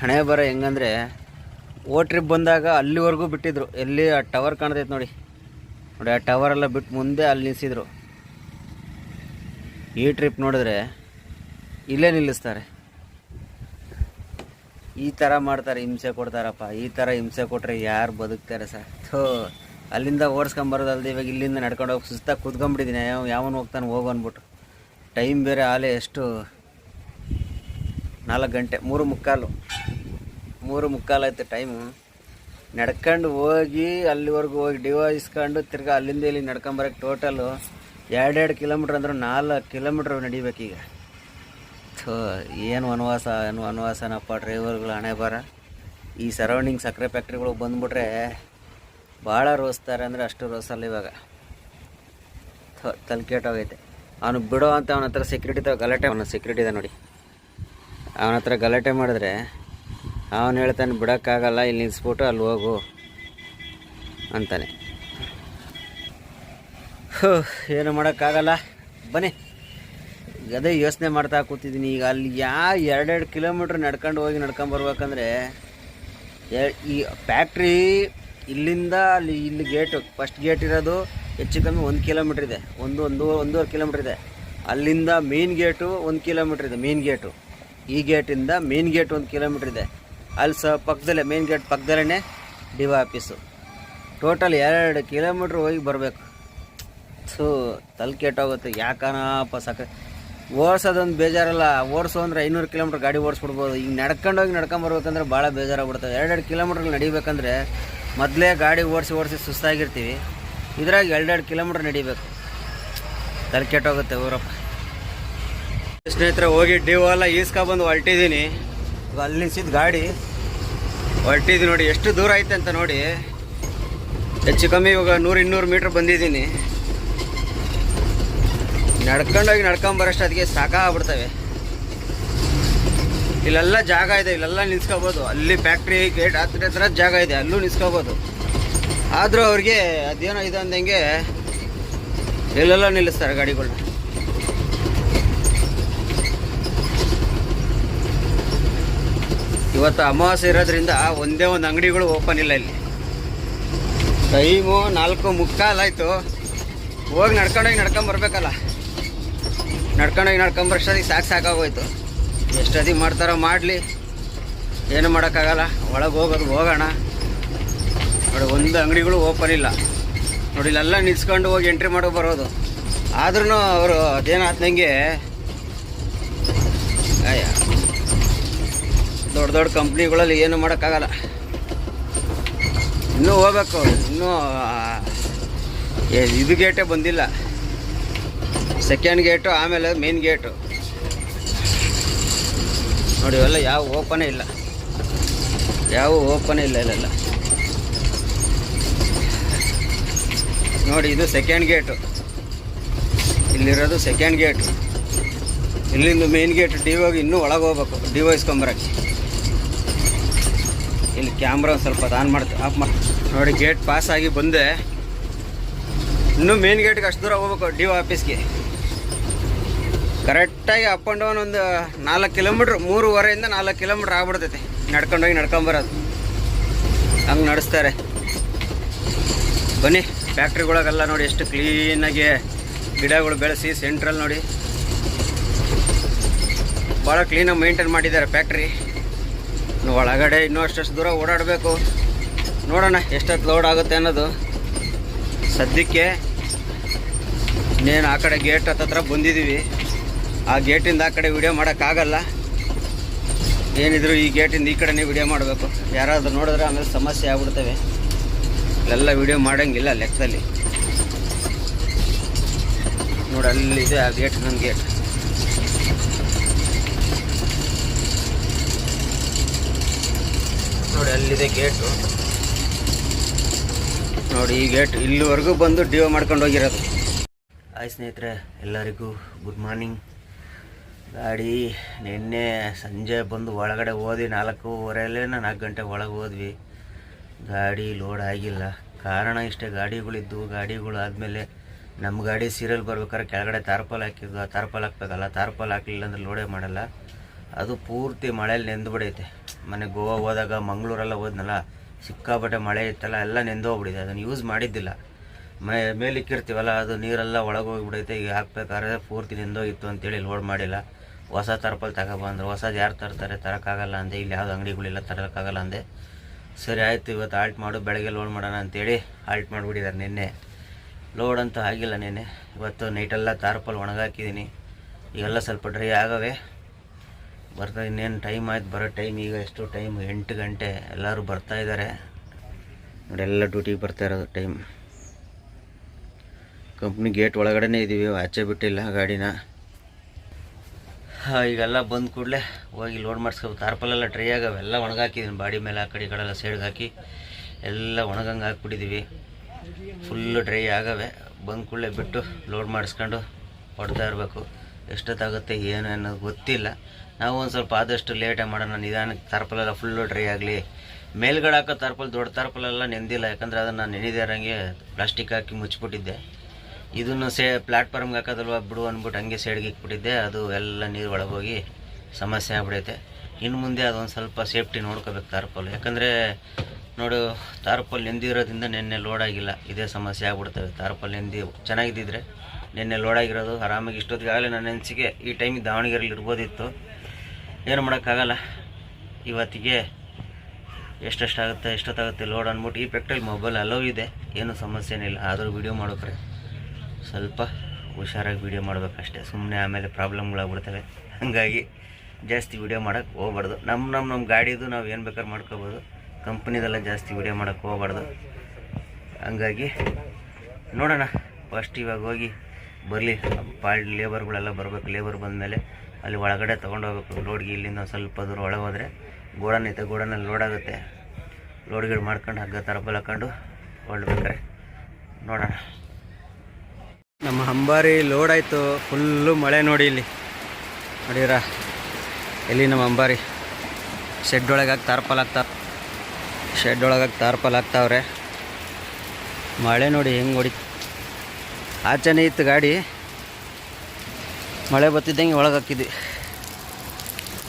ಹಣೆ ಬರ ಹೆಂಗಂದರೆ ಓ ಟ್ರಿಪ್ ಬಂದಾಗ ಅಲ್ಲಿವರೆಗೂ ಬಿಟ್ಟಿದ್ರು. ಎಲ್ಲಿ ಆ ಟವರ್ ಕಾಣ್ತೈತೆ ನೋಡಿ. ನೋಡಿ, ಆ ಟವರೆಲ್ಲ ಬಿಟ್ಟು ಮುಂದೆ ಅಲ್ಲಿ ನಿಲ್ಲಿಸಿದ್ರು ಈ ಟ್ರಿಪ್ ನೋಡಿದ್ರೆ ಇಲ್ಲೇ ನಿಲ್ಲಿಸ್ತಾರೆ. ಈ ಥರ ಮಾಡ್ತಾರೆ, ಹಿಂಸೆ ಕೊಡ್ತಾರಪ್ಪ. ಈ ಥರ ಹಿಂಸೆ ಕೊಟ್ಟರೆ ಯಾರು ಬದುಕ್ತಾರೆ ಸರ್? ಥೋ, ಅಲ್ಲಿಂದ ಓಡಿಸ್ಕೊಂಬರೋದಲ್ದೆ ಇವಾಗ ಇಲ್ಲಿಂದ ನಡ್ಕೊಂಡು ಹೋಗಿ ಸುಸ್ತಾಗಿ ಕೂತ್ಕೊಂಡ್ಬಿಟ್ಟಿದ್ದೀನಿ ಯಾವ ಯಾವನು ಹೋಗ್ತಾನೆ ಹೋಗು ಅಂದ್ಬಿಟ್ಟು. ಟೈಮ್ ಬೇರೆ ಆಲೆ ಎಷ್ಟು? ನಾಲ್ಕು ಗಂಟೆ, ಮೂರು ಮುಕ್ಕಾಲು. ಮೂರು ಮುಕ್ಕಾಲು ಆಯಿತು ಟೈಮು. ನಡ್ಕೊಂಡು ಹೋಗಿ, ಅಲ್ಲಿವರೆಗೂ ಹೋಗಿ ಡಿವೈಸ್ಕೊಂಡು ತಿರ್ಗಾ ಅಲ್ಲಿಂದ ಇಲ್ಲಿ ನಡ್ಕೊಂಬರಕ್ಕೆ ಟೋಟಲು ಎರಡೆರಡು ಕಿಲೋಮೀಟ್ರ್ ಅಂದ್ರೆ ನಾಲ್ಕು ಕಿಲೋಮೀಟ್ರ್ ನಡಿಬೇಕೀಗ. ಥೋ, ಏನು ವನವಾಸ, ಏನು ವನವಾಸನಪ್ಪ, ಡ್ರೈವರ್ಗಳು ಹಣೆ ಬರ ಈ ಸರೌಂಡಿಂಗ್ ಸಕ್ಕರೆ ಫ್ಯಾಕ್ಟ್ರಿಗಳಿಗೆ ಬಂದ್ಬಿಟ್ರೆ ಭಾಳ ರೋಸ್ತಾರೆ ಅಂದರೆ ಅಷ್ಟು ರೋಸಲ್ಲ ಇವಾಗ. ಥೋ ತಲೆ ಕೆಟ್ಟೋಗೈತೆ ಅವನು ಬಿಡೋ ಅಂತ ಅವನ ಹತ್ರ ಸೆಕ್ಯೂರಿಟಿ ಗಲಾಟೆ ಅವನ ಸೆಕ್ಯೂರಿಟಿ ಇದೆ ನೋಡಿ. ಅವನ ಹತ್ರ ಗಲಾಟೆ ಮಾಡಿದ್ರೆ ಅವನು ಹೇಳ್ತಾನೆ, ಬಿಡೋಕ್ಕಾಗಲ್ಲ, ಇಲ್ಲಿ ನಿಲ್ಲಿಸ್ಬಿಟ್ಟು ಅಲ್ಲಿ ಹೋಗು ಅಂತಾನೆ. ಹೋ, ಏನು ಮಾಡೋಕ್ಕಾಗಲ್ಲ. ಬನ್ನಿ. ಅದೇ ಯೋಚನೆ ಮಾಡ್ತಾ ಕೂತಿದ್ದೀನಿ. ಈಗ ಅಲ್ಲಿ ಯಾ ಎರಡೆರಡು ಕಿಲೋಮೀಟ್ರ್ ನಡ್ಕೊಂಡು ಹೋಗಿ ನಡ್ಕೊಂಡು ಬರ್ಬೇಕಂದ್ರೆ ಈ ಫ್ಯಾಕ್ಟ್ರಿ ಇಲ್ಲಿಂದ ಅಲ್ಲಿ ಇಲ್ಲಿ ಗೇಟು ಫಸ್ಟ್ ಗೇಟ್ ಇರೋದು ಹೆಚ್ಚು ಕಮ್ಮಿ ಒಂದು ಕಿಲೋಮೀಟ್ರ್ ಇದೆ. ಒಂದು ಒಂದು ಒಂದೂವರೆ ಕಿಲೋಮೀಟ್ರ್ ಇದೆ. ಅಲ್ಲಿಂದ ಮೇನ್ ಗೇಟು ಒಂದು ಕಿಲೋಮೀಟ್ರ್ ಇದೆ ಮೇನ್ ಗೇಟು ಈ ಗೇಟಿಂದ ಮೇನ್ ಗೇಟ್ ಒಂದು ಕಿಲೋಮೀಟ್ರ್ ಇದೆ. ಅಲ್ಲಿ ಸ ಪಕ್ಕದಲ್ಲೇ ಮೇನ್ ಗೇಟ್ ಪಕ್ಕದಲ್ಲೇ ಡಿ ಆಫೀಸು ಟೋಟಲ್ ಎರಡು ಕಿಲೋಮೀಟ್ರ್ ಹೋಗಿ ಬರಬೇಕು. ಸೊ ತಲೆ ಕೆಟ್ಟೋಗುತ್ತೆ ಯಾಕನಪ್ಪ ಸಾಕ ಓಡಿಸೋದೊಂದು ಬೇಜಾರಲ್ಲ. ಓಡಿಸು ಅಂದರೆ ಐನೂರು ಕಿಲೋಮೀಟ್ರ್ ಗಾಡಿ ಓಡಿಸ್ಬಿಡ್ಬೋದು. ಈಗ ನಡ್ಕೊಂಡೋಗಿ ನಡ್ಕೊಂಬರ್ಬೇಕಂದ್ರೆ ಭಾಳ ಬೇಜಾರಾಗ್ಬಿಡ್ತವೆ ಎರಡೆರಡು ಕಿಲೋಮೀಟ್ರ್ ನಡಿಬೇಕಂದ್ರೆ ಮೊದಲೇ ಗಾಡಿ ಓಡಿಸಿ ಓಡಿಸಿ ಸುಸ್ತಾಗಿರ್ತೀವಿ. ಇದ್ರಾಗ ಎರಡೆರಡು ಕಿಲೋಮೀಟ್ರ್ ನಡಿಬೇಕು. ತಲೆ ಕೆಟ್ಟೋಗುತ್ತೆ ಊರಪ್ಪ. ಸ್ನೇಹಿತರೆ, ಹೋಗಿ ಡಿವ್ ಎಲ್ಲ ಈಸ್ಕೊಬಂದು ಹೊರಟಿದ್ದೀನಿ ಈಗ ಅಲ್ಲಿ ನಿಲ್ಸಿದ ಗಾಡಿ. ಹೊರಟಿದ್ದೀನಿ ನೋಡಿ, ಎಷ್ಟು ದೂರ ಐತೆ ಅಂತ ನೋಡಿ. ಹೆಚ್ಚು ಕಮ್ಮಿ ಇವಾಗ ನೂರು ಇನ್ನೂರು ಮೀಟ್ರ್ ಬಂದಿದ್ದೀನಿ. ನಡ್ಕೊಂಡೋಗಿ ನಡ್ಕೊಂಬರೋಷ್ಟೊತ್ತಿಗೆ ಸಾಕಾಗ್ಬಿಡ್ತವೆ. ಇಲ್ಲೆಲ್ಲ ಜಾಗ ಇದೆ, ಇಲ್ಲೆಲ್ಲ ನಿಲ್ಸ್ಕೋಬೋದು. ಅಲ್ಲಿ ಫ್ಯಾಕ್ಟ್ರಿ ಗೇಟ್ ಹತ್ರ ಹತ್ರ ಜಾಗ ಇದೆ, ಅಲ್ಲೂ ನಿಲ್ಸ್ಕೋಬೋದು. ಆದರೂ ಅವ್ರಿಗೆ ಅದೇನೋ ಇದು ಅಂದಂಗೆ ಎಲ್ಲೆಲ್ಲ ನಿಲ್ಲಿಸ್ತಾರೆ ಗಾಡಿಗಳನ್ನ ಇವತ್ತು ಅಮಾವಾಸ್ಯೆ ಇರೋದ್ರಿಂದ ಒಂದೇ ಒಂದು ಅಂಗಡಿಗಳು ಓಪನ್ ಇಲ್ಲ ಇಲ್ಲಿ. ಟೈಮು ನಾಲ್ಕು ಮುಕ್ಕಾಲಾಯಿತು ಹೋಗಿ ನಡ್ಕೊಂಡೋಗಿ ನಡ್ಕೊಂಬರ್ಬೇಕಲ್ಲ. ನಡ್ಕೊಂಡೋಗಿ ನಡ್ಕೊಂಬರ್ಷ್ಟೊತ್ತಿಗೆ ಸಾಕು ಸಾಕಾಗೋಯ್ತು. ಎಷ್ಟೊತ್ತಿಗೆ ಮಾಡ್ತಾರೋ ಮಾಡಲಿ. ಏನು ಮಾಡೋಕ್ಕಾಗಲ್ಲ. ಒಳಗೆ ಹೋಗೋದು ಹೋಗೋಣ. ನೋಡಿ, ಒಂದು ಅಂಗಡಿಗಳು ಓಪನ್ ಇಲ್ಲ. ನೋಡಿ, ಇಲ್ಲೆಲ್ಲ ನಿಲ್ಸ್ಕೊಂಡು ಹೋಗಿ ಎಂಟ್ರಿ ಮಾಡೋ ಬರೋದು. ಆದ್ರೂ ಅವರು ಅದೇನಾದಂಗೆ ಅಯ್ಯ. ದೊಡ್ಡ ದೊಡ್ಡ ಕಂಪ್ನಿಗಳಲ್ಲಿ ಏನು ಮಾಡೋಕ್ಕಾಗಲ್ಲ. ಇನ್ನೂ ಹೋಗ್ಬೇಕು. ಇನ್ನೂ ಇದು ಗೇಟೇ ಬಂದಿಲ್ಲ. ಸೆಕೆಂಡ್ ಗೇಟು ಆಮೇಲೆ ಮೇನ್ ಗೇಟು ನೋಡಿ, ಇವೆಲ್ಲ ಯಾವ ಓಪನೇ ಇಲ್ಲ. ಯಾವ ಓಪನೇ ಇಲ್ಲ ಇಲ್ಲೆಲ್ಲ. ನೋಡಿ, ಇದು ಸೆಕೆಂಡ್ ಗೇಟು ಇಲ್ಲಿರೋದು ಸೆಕೆಂಡ್ ಗೇಟು ಇಲ್ಲಿಂದ ಮೇನ್ ಗೇಟ್ ಡಿ ಹೋಗಿ ಇನ್ನೂ ಒಳಗೆ ಹೋಗ್ಬೇಕು ಡಿ ಇಸ್ಕೊಂಬರಕ್ಕೆ ಇಲ್ಲಿ ಕ್ಯಾಮ್ರಾ ಸ್ವಲ್ಪ ಆನ್ ಮಾಡ್ತೆ ಆಫ್ ಮಾಡಿ. ನೋಡಿ ಗೇಟ್ ಪಾಸ್ ಆಗಿ ಬಂದೆ. ಇನ್ನೂ ಮೇನ್ ಗೇಟ್ಗೆ ಅಷ್ಟು ದೂರ ಹೋಗ್ಬೇಕು ಡಿ ಓ ಆಫೀಸ್ಗೆ ಕರೆಕ್ಟಾಗಿ ಅಪ್ ಆ್ಯಂಡ್ ಡೌನ್ ಒಂದು ನಾಲ್ಕು ಕಿಲೋಮೀಟ್ರ್ ಮೂರುವರೆಯಿಂದ ನಾಲ್ಕು ಕಿಲೋಮೀಟ್ರ್ ಆಗ್ಬಿಡ್ತೈತೆ. ನಡ್ಕೊಂಡೋಗಿ ನಡ್ಕೊಂಬರೋದು ಹಂಗೆ ನಡೆಸ್ತಾರೆ. ಬನ್ನಿ ಫ್ಯಾಕ್ಟ್ರಿಗಳಿಗೆಲ್ಲ ನೋಡಿ ಎಷ್ಟು ಕ್ಲೀನಾಗಿ ಗಿಡಗಳು ಬೆಳೆಸಿ ಸೆಂಟ್ರಲ್ಲಿ ನೋಡಿ. ಭಾಳ ಕ್ಲೀನಾಗಿ ಮೇಂಟೈನ್ ಮಾಡಿದ್ದಾರೆ ಫ್ಯಾಕ್ಟ್ರಿ ಇನ್ನು ಒಳಗಡೆ ಇನ್ನೂ ಅಷ್ಟಷ್ಟು ದೂರ ಓಡಾಡಬೇಕು. ನೋಡೋಣ ಎಷ್ಟೊತ್ತು ಲೋಡ್ ಆಗುತ್ತೆ ಅನ್ನೋದು. ಸದ್ಯಕ್ಕೆ ಇನ್ನೇನು ಆ ಕಡೆ ಗೇಟ್ ಹತ್ತತ್ರ ಬಂದಿದ್ದೀವಿ. ಆ ಗೇಟಿಂದ ಆ ಕಡೆ ವಿಡಿಯೋ ಮಾಡೋಕ್ಕಾಗಲ್ಲ. ಏನಿದ್ರು ಈ ಗೇಟಿಂದ ಈ ಕಡೆನೇ ವಿಡಿಯೋ ಮಾಡಬೇಕು. ಯಾರಾದರೂ ನೋಡಿದ್ರೆ ಆಮೇಲೆ ಸಮಸ್ಯೆ ಆಗ್ಬಿಡ್ತವೆ. ಎಲ್ಲ ವಿಡಿಯೋ ಮಾಡೋಂಗಿಲ್ಲ ಲೆಕ್ಕದಲ್ಲಿ. ನೋಡಿ ಅಲ್ಲಿದೆ ಆ ಗೇಟ್ ನನ್ನ ಗೇಟ್. ನೋಡಿ, ಅಲ್ಲಿದೆ ಗೇಟು. ನೋಡಿ, ಈ ಗೇಟ್ ಇಲ್ಲಿವರೆಗೂ ಬಂದು ಡಿವೋ ಮಾಡ್ಕೊಂಡು ಹೋಗಿರೋದು. ಆಯ್ತು ಸ್ನೇಹಿತರೆ, ಎಲ್ಲರಿಗೂ ಗುಡ್ ಮಾರ್ನಿಂಗ್ ಗಾಡಿ ನಿನ್ನೆ ಸಂಜೆ ಬಂದು ಒಳಗಡೆ ಹೋದ್ವಿ ನಾಲ್ಕೂವರೆಯಲ್ಲೇ ನಾಲ್ಕು ಗಂಟೆ ಒಳಗೆ ಹೋದ್ವಿ. ಗಾಡಿ ಲೋಡ್ ಆಗಿಲ್ಲ. ಕಾರಣ ಇಷ್ಟೇ, ಗಾಡಿಗಳಿದ್ದು, ಗಾಡಿಗಳು ಆದಮೇಲೆ ನಮ್ಮ ಗಾಡಿ ಸೀರಿಯಲ್ ಬರ್ಬೇಕಾದ್ರೆ ಕೆಳಗಡೆ ತಾರ್ಪಾಲ್ ಹಾಕಿದ್ವು ಆ ತಾರ್ಪಾಲ್ ಹಾಕ್ಬೇಕಲ್ಲ ತಾರ್ಪಾಲ್ ಹಾಕಲಿಲ್ಲ ಅಂದ್ರೆ ಲೋಡೇ ಮಾಡಲ್ಲ. ಅದು ಪೂರ್ತಿ ಮಳೆಯಲ್ಲಿ ನೆಂದು ಬಿಡೈತೆ. ಮನೆ ಗೋವಾ ಹೋದಾಗ ಮಂಗಳೂರೆಲ್ಲ ಹೋದ್ನಲ್ಲ, ಸಿಕ್ಕಾಪಟ್ಟೆ ಮಳೆ ಇತ್ತಲ್ಲ, ಎಲ್ಲ ನೆಂದೋಗ್ಬಿಡಿದೆ ಅದನ್ನು ಯೂಸ್ ಮಾಡಿದ್ದಿಲ್ಲ. ಮೇ ಮೇಲಿಕ್ಕಿರ್ತೀವಲ್ಲ, ಅದು ನೀರೆಲ್ಲ ಒಳಗೆ ಹೋಗಿಬಿಡೈತೆ, ಈಗ ಹಾಕ್ಬೇಕಾದ್ರೆ ಪೂರ್ತಿ ನೆಂದೋಗಿತ್ತು ಅಂತೇಳಿ ಲೋಡ್ ಮಾಡಿಲ್ಲ. ಹೊಸ ತರ್ಪಲ್ ತಗೊಬಂದ್ರು, ಹೊಸದು ಯಾರು ತರ್ತಾರೆ, ತರೋಕ್ಕಾಗಲ್ಲ ಅಂದೆ, ಇಲ್ಲಿ ಯಾವುದು ಅಂಗಡಿಗಳಿಲ್ಲ ತರೋಕ್ಕಾಗಲ್ಲ ಅಂದೆ. ಸರಿ ಆಯಿತು, ಇವತ್ತು ಆಲ್ಟ್ ಮಾಡು, ಬೆಳಗ್ಗೆ ಲೋಡ್ ಮಾಡೋಣ ಅಂತೇಳಿ ಆಲ್ಟ್ ಮಾಡಿಬಿಟ್ಟಿದ್ದಾರೆ ನಿನ್ನೆ. ಲೋಡ್ ಅಂತೂ ಆಗಿಲ್ಲ ನಿನ್ನೆ. ಇವತ್ತು ನೈಟೆಲ್ಲ ತಾರ್ಪಲ್ ಒಣಗಾಕಿದ್ದೀನಿ ಈಗೆಲ್ಲ ಸ್ವಲ್ಪ ಡ್ರೈ ಆಗವೆ. ಬರ್ತಾ ಇನ್ನೇನು ಟೈಮ್ ಆಯ್ತು, ಬರೋ ಟೈಮ್ ಈಗ ಎಷ್ಟು ಟೈಮ್ ಎಂಟು ಗಂಟೆ. ಎಲ್ಲರೂ ಬರ್ತಾ ಇದ್ದಾರೆ ನೋಡಿ, ಎಲ್ಲ ಡ್ಯೂಟಿಗೆ ಬರ್ತಾ ಇರೋದು ಟೈಮ್ ಕಂಪ್ನಿ ಗೇಟ್ ಒಳಗಡೆನೇ ಇದ್ದೀವಿ ಆಚೆ ಬಿಟ್ಟಿಲ್ಲ ಗಾಡಿನ. ಈಗೆಲ್ಲ ಬಂದ ಕೂಡಲೇ ಹೋಗಿ ಲೋಡ್ ಮಾಡಿಸ್ಕೊ ತಾರ್ಪಲೆಲ್ಲ ಡ್ರೈ ಆಗವೆ ಎಲ್ಲ ಒಣಗಾಕಿದ್ದೀನಿ ಬಾಡಿ ಮೇಲೆ ಆ ಕಡೆ ಈ ಕಡೆ ಎಲ್ಲ ಸೈಡ್ಗೆ ಹಾಕಿ ಎಲ್ಲ ಒಣಗಂಗೆ ಹಾಕ್ಬಿಟ್ಟಿದ್ದೀವಿ ಫುಲ್ಲು ಡ್ರೈ ಆಗವೆ. ಬಂದ ಕೂಡಲೇ ಬಿಟ್ಟು ಲೋಡ್ ಮಾಡಿಸ್ಕೊಂಡು ಹೊಡ್ತಾ ಇರಬೇಕು. ಎಷ್ಟೊತ್ತಾಗುತ್ತೆ, ಏನು ಅನ್ನೋದು ಗೊತ್ತಿಲ್ಲ. ನಾವು ಒಂದು ಸ್ವಲ್ಪ ಆದಷ್ಟು ಲೇಟಾಗಿ ಮಾಡೋಣ. ನಿಧಾನಕ್ಕೆ ತಾರ್ಪಲೆಲ್ಲ ಫುಲ್ಲು ಡ್ರೈ ಆಗಲಿ. ಮೇಲ್ಗಡೆ ಹಾಕೋ ತಾರ್ಪಲ್ ದೊಡ್ಡ ತಾರ್ಪಲೆಲ್ಲ ನೆಂದಿಲ್ಲ. ಯಾಕಂದರೆ ಅದನ್ನು ನೆನೆದಿರಂಗೆ ಪ್ಲಾಸ್ಟಿಕ್ ಹಾಕಿ ಮುಚ್ಚಿಬಿಟ್ಟಿದ್ದೆ ಇದನ್ನು ಸೇ ಪ್ಲಾಟ್ಫಾರ್ಮ್ಗೆ ಹಾಕೋದಲ್ವ ಬಿಡು ಅಂದ್ಬಿಟ್ಟು ಹಂಗೆ ಸೈಡ್ಗೆ ಇಕ್ಬಿಟ್ಟಿದ್ದೆ. ಅದು ಎಲ್ಲ ನೀರು ಒಳಗೋಗಿ ಸಮಸ್ಯೆ ಆಗ್ಬಿಡೈತೆ. ಇನ್ನು ಮುಂದೆ ಅದೊಂದು ಸ್ವಲ್ಪ ಸೇಫ್ಟಿ ನೋಡ್ಕೋಬೇಕು ತಾರ್ಪಲ್. ಯಾಕಂದರೆ ನೋಡು, ತಾರ್ಪಲ್ ನೆಂದಿರೋದ್ರಿಂದ ನಿನ್ನೆ ಲೋಡ್ ಆಗಿಲ್ಲ. ಇದೇ ಸಮಸ್ಯೆ ಆಗ್ಬಿಡ್ತವೆ ತಾರ್ಪಲ್ ನೆಂದಿ ಚೆನ್ನಾಗಿದ್ದಿದ್ರೆ ನಿನ್ನೆ ಲೋಡ್ ಆಗಿರೋದು. ಆರಾಮಾಗಿ ಇಷ್ಟೊತ್ತಿಗಾಗಲೇ ನನ್ನ ಅನಿಸಿಕೆ ಈ ಟೈಮಿಗೆ ದಾವಣಗೆರೆಯಲ್ಲಿ ಇರ್ಬೋದಿತ್ತು. ಏನು ಮಾಡೋಕ್ಕಾಗಲ್ಲ. ಇವತ್ತಿಗೆ ಎಷ್ಟೆಷ್ಟಾಗುತ್ತೆ, ಎಷ್ಟೊತ್ತಾಗುತ್ತೆ ಲೋಡ್ ಅಂದ್ಬಿಟ್ಟು ಈ ಪೆಕ್ಟಲ್ಲಿ ಮೊಬೈಲ್ ಅಲೋ ಇದೆ. ಏನು ಸಮಸ್ಯೆ ಏನಿಲ್ಲ ಆದರೂ ವೀಡಿಯೋ ಮಾಡೋಕ್ರೆ ಸ್ವಲ್ಪ ಹುಷಾರಾಗಿ ವೀಡಿಯೋ ಮಾಡಬೇಕಷ್ಟೇ. ಸುಮ್ಮನೆ ಆಮೇಲೆ ಪ್ರಾಬ್ಲಮ್ಗಳಾಗ್ಬಿಡ್ತವೆ ಹಾಗಾಗಿ ಜಾಸ್ತಿ ವೀಡಿಯೋ ಮಾಡೋಕ್ಕೆ ಹೋಗ್ಬಾರ್ದು. ನಮ್ಮ ನಮ್ಮ ನಮ್ಮ ಗಾಡಿದು ನಾವು ಏನು ಬೇಕಾದ್ರೆ ಮಾಡ್ಕೋಬೋದು. ಕಂಪ್ನಿದೆಲ್ಲ ಜಾಸ್ತಿ ವೀಡಿಯೋ ಮಾಡೋಕ್ಕೆ ಹೋಗ್ಬಾರ್ದು. ಹಂಗಾಗಿ ನೋಡೋಣ. ಫಸ್ಟ್ ಇವಾಗ ಹೋಗಿ ಬರಲಿ. ಪಾಳ್ ಲೇಬರ್ಗಳೆಲ್ಲ ಬರಬೇಕು. ಲೇಬರ್ ಬಂದಮೇಲೆ ಅಲ್ಲಿ ಒಳಗಡೆ ತೊಗೊಂಡು ಹೋಗ್ಬೇಕು. ಲೋಡ್ಗೆ ಇಲ್ಲಿಂದ ಸ್ವಲ್ಪ ದೂರ ಒಳಗೆ ಹೋದರೆ ಗೋಡನ್ ಐತೆ ಗೋಡನಲ್ಲಿ ಲೋಡ್ ಆಗುತ್ತೆ ಲೋಡ್ಗಳು ಮಾಡ್ಕೊಂಡು ಹಗ್ಗ ತರಬಲ್ ಹಾಕೊಂಡು ಹೊರಡ್ಬೇಕಾರೆ ನೋಡೋಣ. ನಮ್ಮ ಅಂಬಾರಿ ಲೋಡ್ ಆಯಿತು. ಫುಲ್ಲು ಮಳೆ ನೋಡಿ ಇಲ್ಲಿ. ನೋಡಿರ ಎಲ್ಲಿ ನಮ್ಮ ಅಂಬಾರಿ? ಶೆಡ್ ಒಳಗಾಗಿ ತಾರ್ಪಲ್ ಆಗ್ತಾವ ಶೆಡ್ ಒಳಗಾಗಿ ತಾರ್ಪಲ್ ಆಗ್ತಾವ್ರೆ ಮಳೆ ನೋಡಿ ಹೆಂಗೆ ಹೊಡಿ ಆಚೆನೇ ಇತ್ತು ಗಾಡಿ. ಮಳೆ ಬತ್ತಿದ್ದಂಗೆ ಒಳಗೆ ಹಾಕಿದ್ವಿ.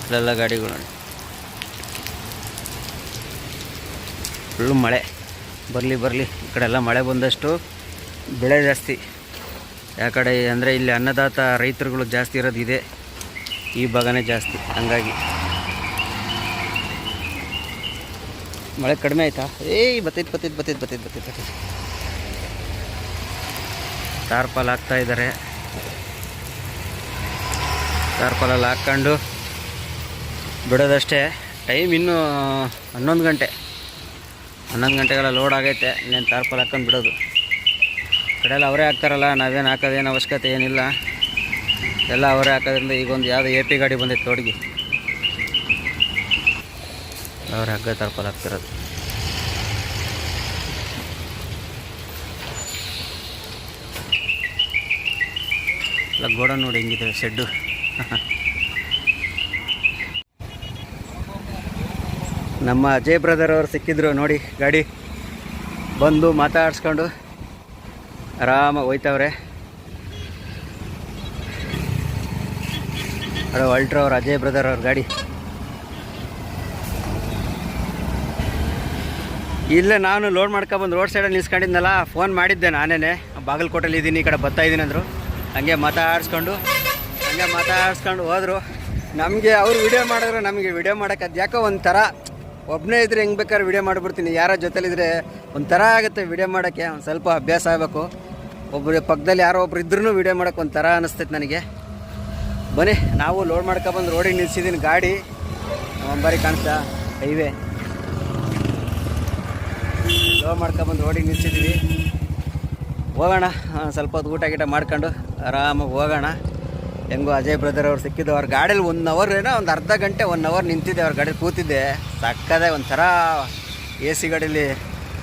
ಅಲ್ಲೆಲ್ಲ ಗಾಡಿಗಳು ನೋಡಿ. ಫುಲ್ಲು ಮಳೆ. ಬರಲಿ ಬರಲಿ. ಈ ಕಡೆ ಎಲ್ಲ ಮಳೆ ಬಂದಷ್ಟು ಬೆಳೆ ಜಾಸ್ತಿ. ಯಾವ ಕಡೆ ಅಂದರೆ ಇಲ್ಲಿ ಅನ್ನದಾತ ರೈತರುಗಳು ಜಾಸ್ತಿ ಇರೋದು ಇದೆ. ಈ ಭಾಗನೇ ಜಾಸ್ತಿ, ಹಂಗಾಗಿ. ಮಳೆ ಕಡಿಮೆ ಆಯ್ತಾ? ಏಯ್, ಬತ್ತೈತೆ ಬತ್ತೈತೆ ಬತ್ತೈತೆ ಬತ್ತೈತೆ ಬತ್ತೈತೆ ಬತ್ತೈತೆ. ತಾರ್ಪಾಲ್ ಹಾಕ್ತಾ ಇದ್ದಾರೆ ತಾರ್ಪಾಲಲ್ಲಿ ಹಾಕ್ಕೊಂಡು ಬಿಡೋದಷ್ಟೇ. ಟೈಮ್ ಇನ್ನೂ, ಹನ್ನೊಂದು ಗಂಟೆ. ಹನ್ನೊಂದು ಗಂಟೆಗೆಲ್ಲ ಲೋಡ್ ಆಗೈತೆ. ಇನ್ನೇನು ತಾರ್ಪಾಲ್ ಹಾಕ್ಕೊಂಡು ಬಿಡೋದು. ಕಡೆ ಎಲ್ಲ ಅವರೇ ಹಾಕ್ತಾರಲ್ಲ, ನಾವೇನು ಹಾಕೋದೇನು ಅವಶ್ಯಕತೆ ಏನಿಲ್ಲ. ಎಲ್ಲ ಅವರೇ ಹಾಕೋದ್ರಿಂದ ಈಗ ಒಂದು ಯಾವುದೋ ಎ ಪಿ ಗಾಡಿ ಬಂದೈತೆ ಲೋಡ್ಗೆ ಅವ್ರ ಹಗ್ಗ ತರ್ಪಲ್ ಹಾಕ್ತಿರೋದು ಇಲ್ಲ ಗೋಡನ್ ನೋಡಿ ಹೆಂಗಿದೆ ಶೆಡ್ಡು ನಮ್ಮ ಅಜಯ್ ಬ್ರದರ್ ಅವರು ಸಿಕ್ಕಿದ್ರು ನೋಡಿ, ಗಾಡಿ ಬಂದು ಮಾತಾಡ್ಸ್ಕೊಂಡು. ಆರಾಮಾಗಿ ಹೋಯ್ತವ್ರೆ. ಅದು ಅಲ್ಟ್ರಾ ಅವ್ರ, ಅಜಯ್ ಬ್ರದರ್ ಅವ್ರ ಗಾಡಿ. ಇಲ್ಲ ನಾನು ಲೋಡ್ ಮಾಡ್ಕೊಬಂದು ರೋಡ್ ಸೈಡಲ್ಲಿ ನಿಲ್ಸ್ಕೊಂಡಿದ್ನಲ್ಲ ಫೋನ್ ಮಾಡಿದ್ದೆ ನಾನೇ ಬಾಗಲಕೋಟೆಲ್ಲಿ ಇದ್ದೀನಿ, ಈ ಕಡೆ ಬರ್ತಾ ಇದ್ದೀನಿ ಅಂದರು. ಹಂಗೆ ಮಾತಾಡಿಸ್ಕೊಂಡು ಹಂಗೆ ಮಾತಾಡಿಸ್ಕೊಂಡು ಹೋದರು. ನಮಗೆ ಅವ್ರು ವಿಡಿಯೋ ಮಾಡಿದ್ರು ನಮಗೆ ವಿಡಿಯೋ ಮಾಡೋಕ್ಕೆ ಅದು ಯಾಕೋ ಒಂಥರ ಒಬ್ಬನೇ ಇದ್ರೆ ಹೆಂಗೆ ಬೇಕಾದ್ರೆ ವಿಡಿಯೋ ಮಾಡಿಬಿಡ್ತೀನಿ. ಯಾರ ಜೊತೆಲಿದ್ರೆ ಒಂಥರ ಆಗುತ್ತೆ ವಿಡಿಯೋ ಮಾಡೋಕ್ಕೆ, ಒಂದು ಸ್ವಲ್ಪ ಅಭ್ಯಾಸ ಆಗಬೇಕು. ಒಬ್ಬರು ಪಕ್ಕದಲ್ಲಿ ಯಾರೋ ಒಬ್ರು ಇದ್ರೂ ವಿಡಿಯೋ ಮಾಡೋಕ್ಕೆ ಒಂಥರ ಅನಿಸ್ತೈತೆ ನನಗೆ. ಬನ್ನಿ, ನಾವು ಲೋಡ್ ಮಾಡ್ಕೊಬಂದು ರೋಡಿಗೆ ನಿಲ್ಸಿದ್ದೀನಿ ಗಾಡಿ ಒಂಬಾರಿ ಕಾಣಿಸ್ತಾ ಹೈವೇ ಲೋಡ್ ಮಾಡ್ಕೊಬಂದು ರೋಡಿಗೆ ನಿಲ್ಸಿದ್ದೀವಿ ಹೋಗೋಣ ಸ್ವಲ್ಪ ಹೊತ್ತು ಊಟ ಗೀಟ ಮಾಡ್ಕೊಂಡು ಆರಾಮಾಗಿ ಹೋಗೋಣ. ಹೆಂಗೋ ಅಜಯ್ ಬ್ರದರ್ ಅವ್ರು ಸಿಕ್ಕಿದ್ದು, ಅವ್ರ ಗಾಡೀಲಿ ಒನ್ ಅವರ್ ಏನೋ ಒಂದು ಅರ್ಧ ಗಂಟೆ ಒನ್ ಅವರ್ ನಿಂತಿದ್ದೆ, ಅವ್ರ ಗಾಡೀಲಿ ಕೂತಿದ್ದೆ. ಸಕ್ಕದೆ ಒಂಥರ ಎ ಸಿ ಗಾಡೀಲಿ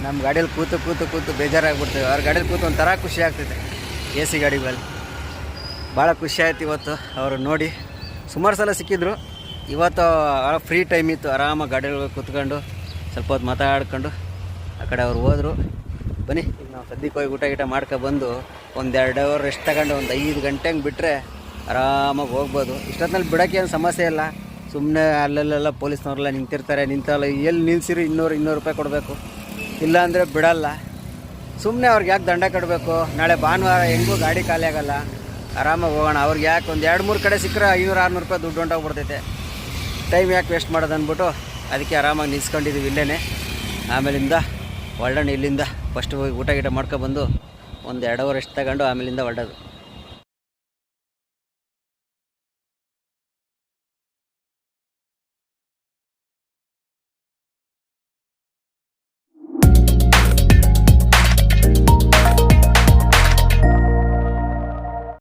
ನಮ್ಮ ಗಾಡೀಲಿ ಕೂತು ಕೂತು ಕೂತು ಬೇಜಾರಾಗ್ಬಿಡ್ತೀವಿ ಅವ್ರ ಗಾಡೀಲಿ ಕೂತು ಒಂಥರ ಖುಷಿ ಆಗ್ತಿದೆ ಎ ಸಿ ಗಾಡಿಗಳಲ್ಲಿ. ಭಾಳ ಖುಷಿ ಆಯ್ತು ಇವತ್ತು ಅವರು ನೋಡಿ. ಸುಮಾರು ಸಲ ಸಿಕ್ಕಿದ್ರು. ಇವತ್ತು ಫ್ರೀ ಟೈಮ್ ಇತ್ತು ಆರಾಮಾಗಿ ಗಾಡಿಯಲ್ಲಿ ಕೂತ್ಕೊಂಡು ಸ್ವಲ್ಪ ಹೊತ್ತು ಮಾತಾಡ್ಕೊಂಡು ಆ ಕಡೆ ಅವ್ರು ಹೋದರು. ಬನ್ನಿ, ನಾವು ಸದ್ಯಕ್ಕೆ ಹೋಗಿ ಊಟ ಗೀಟ ಮಾಡ್ಕೊಬಂದು ಒಂದು ಎರಡು ಅವರ್ ರೆಸ್ಟ್ ತಗೊಂಡು ಒಂದು ಐದು ಗಂಟೆ ಹಂಗೆ ಬಿಟ್ಟರೆ ಆರಾಮಾಗಿ ಹೋಗ್ಬೋದು. ಇಷ್ಟೊತ್ತಿನಲ್ಲಿ ಬಿಡೋಕ್ಕೆ ಏನು ಸಮಸ್ಯೆ ಇಲ್ಲ. ಸುಮ್ಮನೆ ಅಲ್ಲೆಲ್ಲೆಲ್ಲ ಪೊಲೀಸ್ನವರೆಲ್ಲ ನಿಂತಿರ್ತಾರೆ. ನಿಂತಲ್ಲ ಎಲ್ಲಿ ನಿಲ್ಸಿರಿ? ಇನ್ನೂರು ಇನ್ನೂರು ರೂಪಾಯಿ ಕೊಡಬೇಕು. ಇಲ್ಲಾಂದರೆ ಬಿಡೋಲ್ಲ. ಬಿಡಲ್ಲ ಸುಮ್ಮನೆ ಅವ್ರಿಗೆ ಯಾಕೆ ದಂಡ ಕಟ್ಟಬೇಕು? ನಾಳೆ ಭಾನುವಾರ ಹೆಂಗೂ ಗಾಡಿ ಖಾಲಿ ಆಗಲ್ಲ. ಆರಾಮಾಗಿ ಹೋಗೋಣ. ಅವ್ರಿಗೆ ಯಾಕೆ ಒಂದು ಎರಡು, ಮೂರು ಕಡೆ ಸಿಕ್ಕರೆ ಐನೂರು, ಆರುನೂರು ರೂಪಾಯಿ ದುಡ್ಡು ಹೊಂಟೋಗ್ಬಿಡ್ತೈತೆ. ಟೈಮ್ ಯಾಕೆ ವೇಸ್ಟ್ ಮಾಡೋದು ಅಂದ್ಬಿಟ್ಟು ಅದಕ್ಕೆ ಆರಾಮಾಗಿ ನಿಲ್ಸ್ಕೊಂಡಿದ್ದೀವಿ ಇಲ್ಲೇ ಆಮೇಲಿಂದ ಹೊರಡೋಣ ಇಲ್ಲಿಂದ. ಫಸ್ಟ್ ಹೋಗಿ ಊಟ ಗೀಟ ಮಾಡ್ಕೊಬಂದು ಒಂದು ಎರಡು ಅವರ್ ಎಷ್ಟು ತಗೊಂಡು ಆಮೇಲಿಂದ ಹೊರಡೋದು.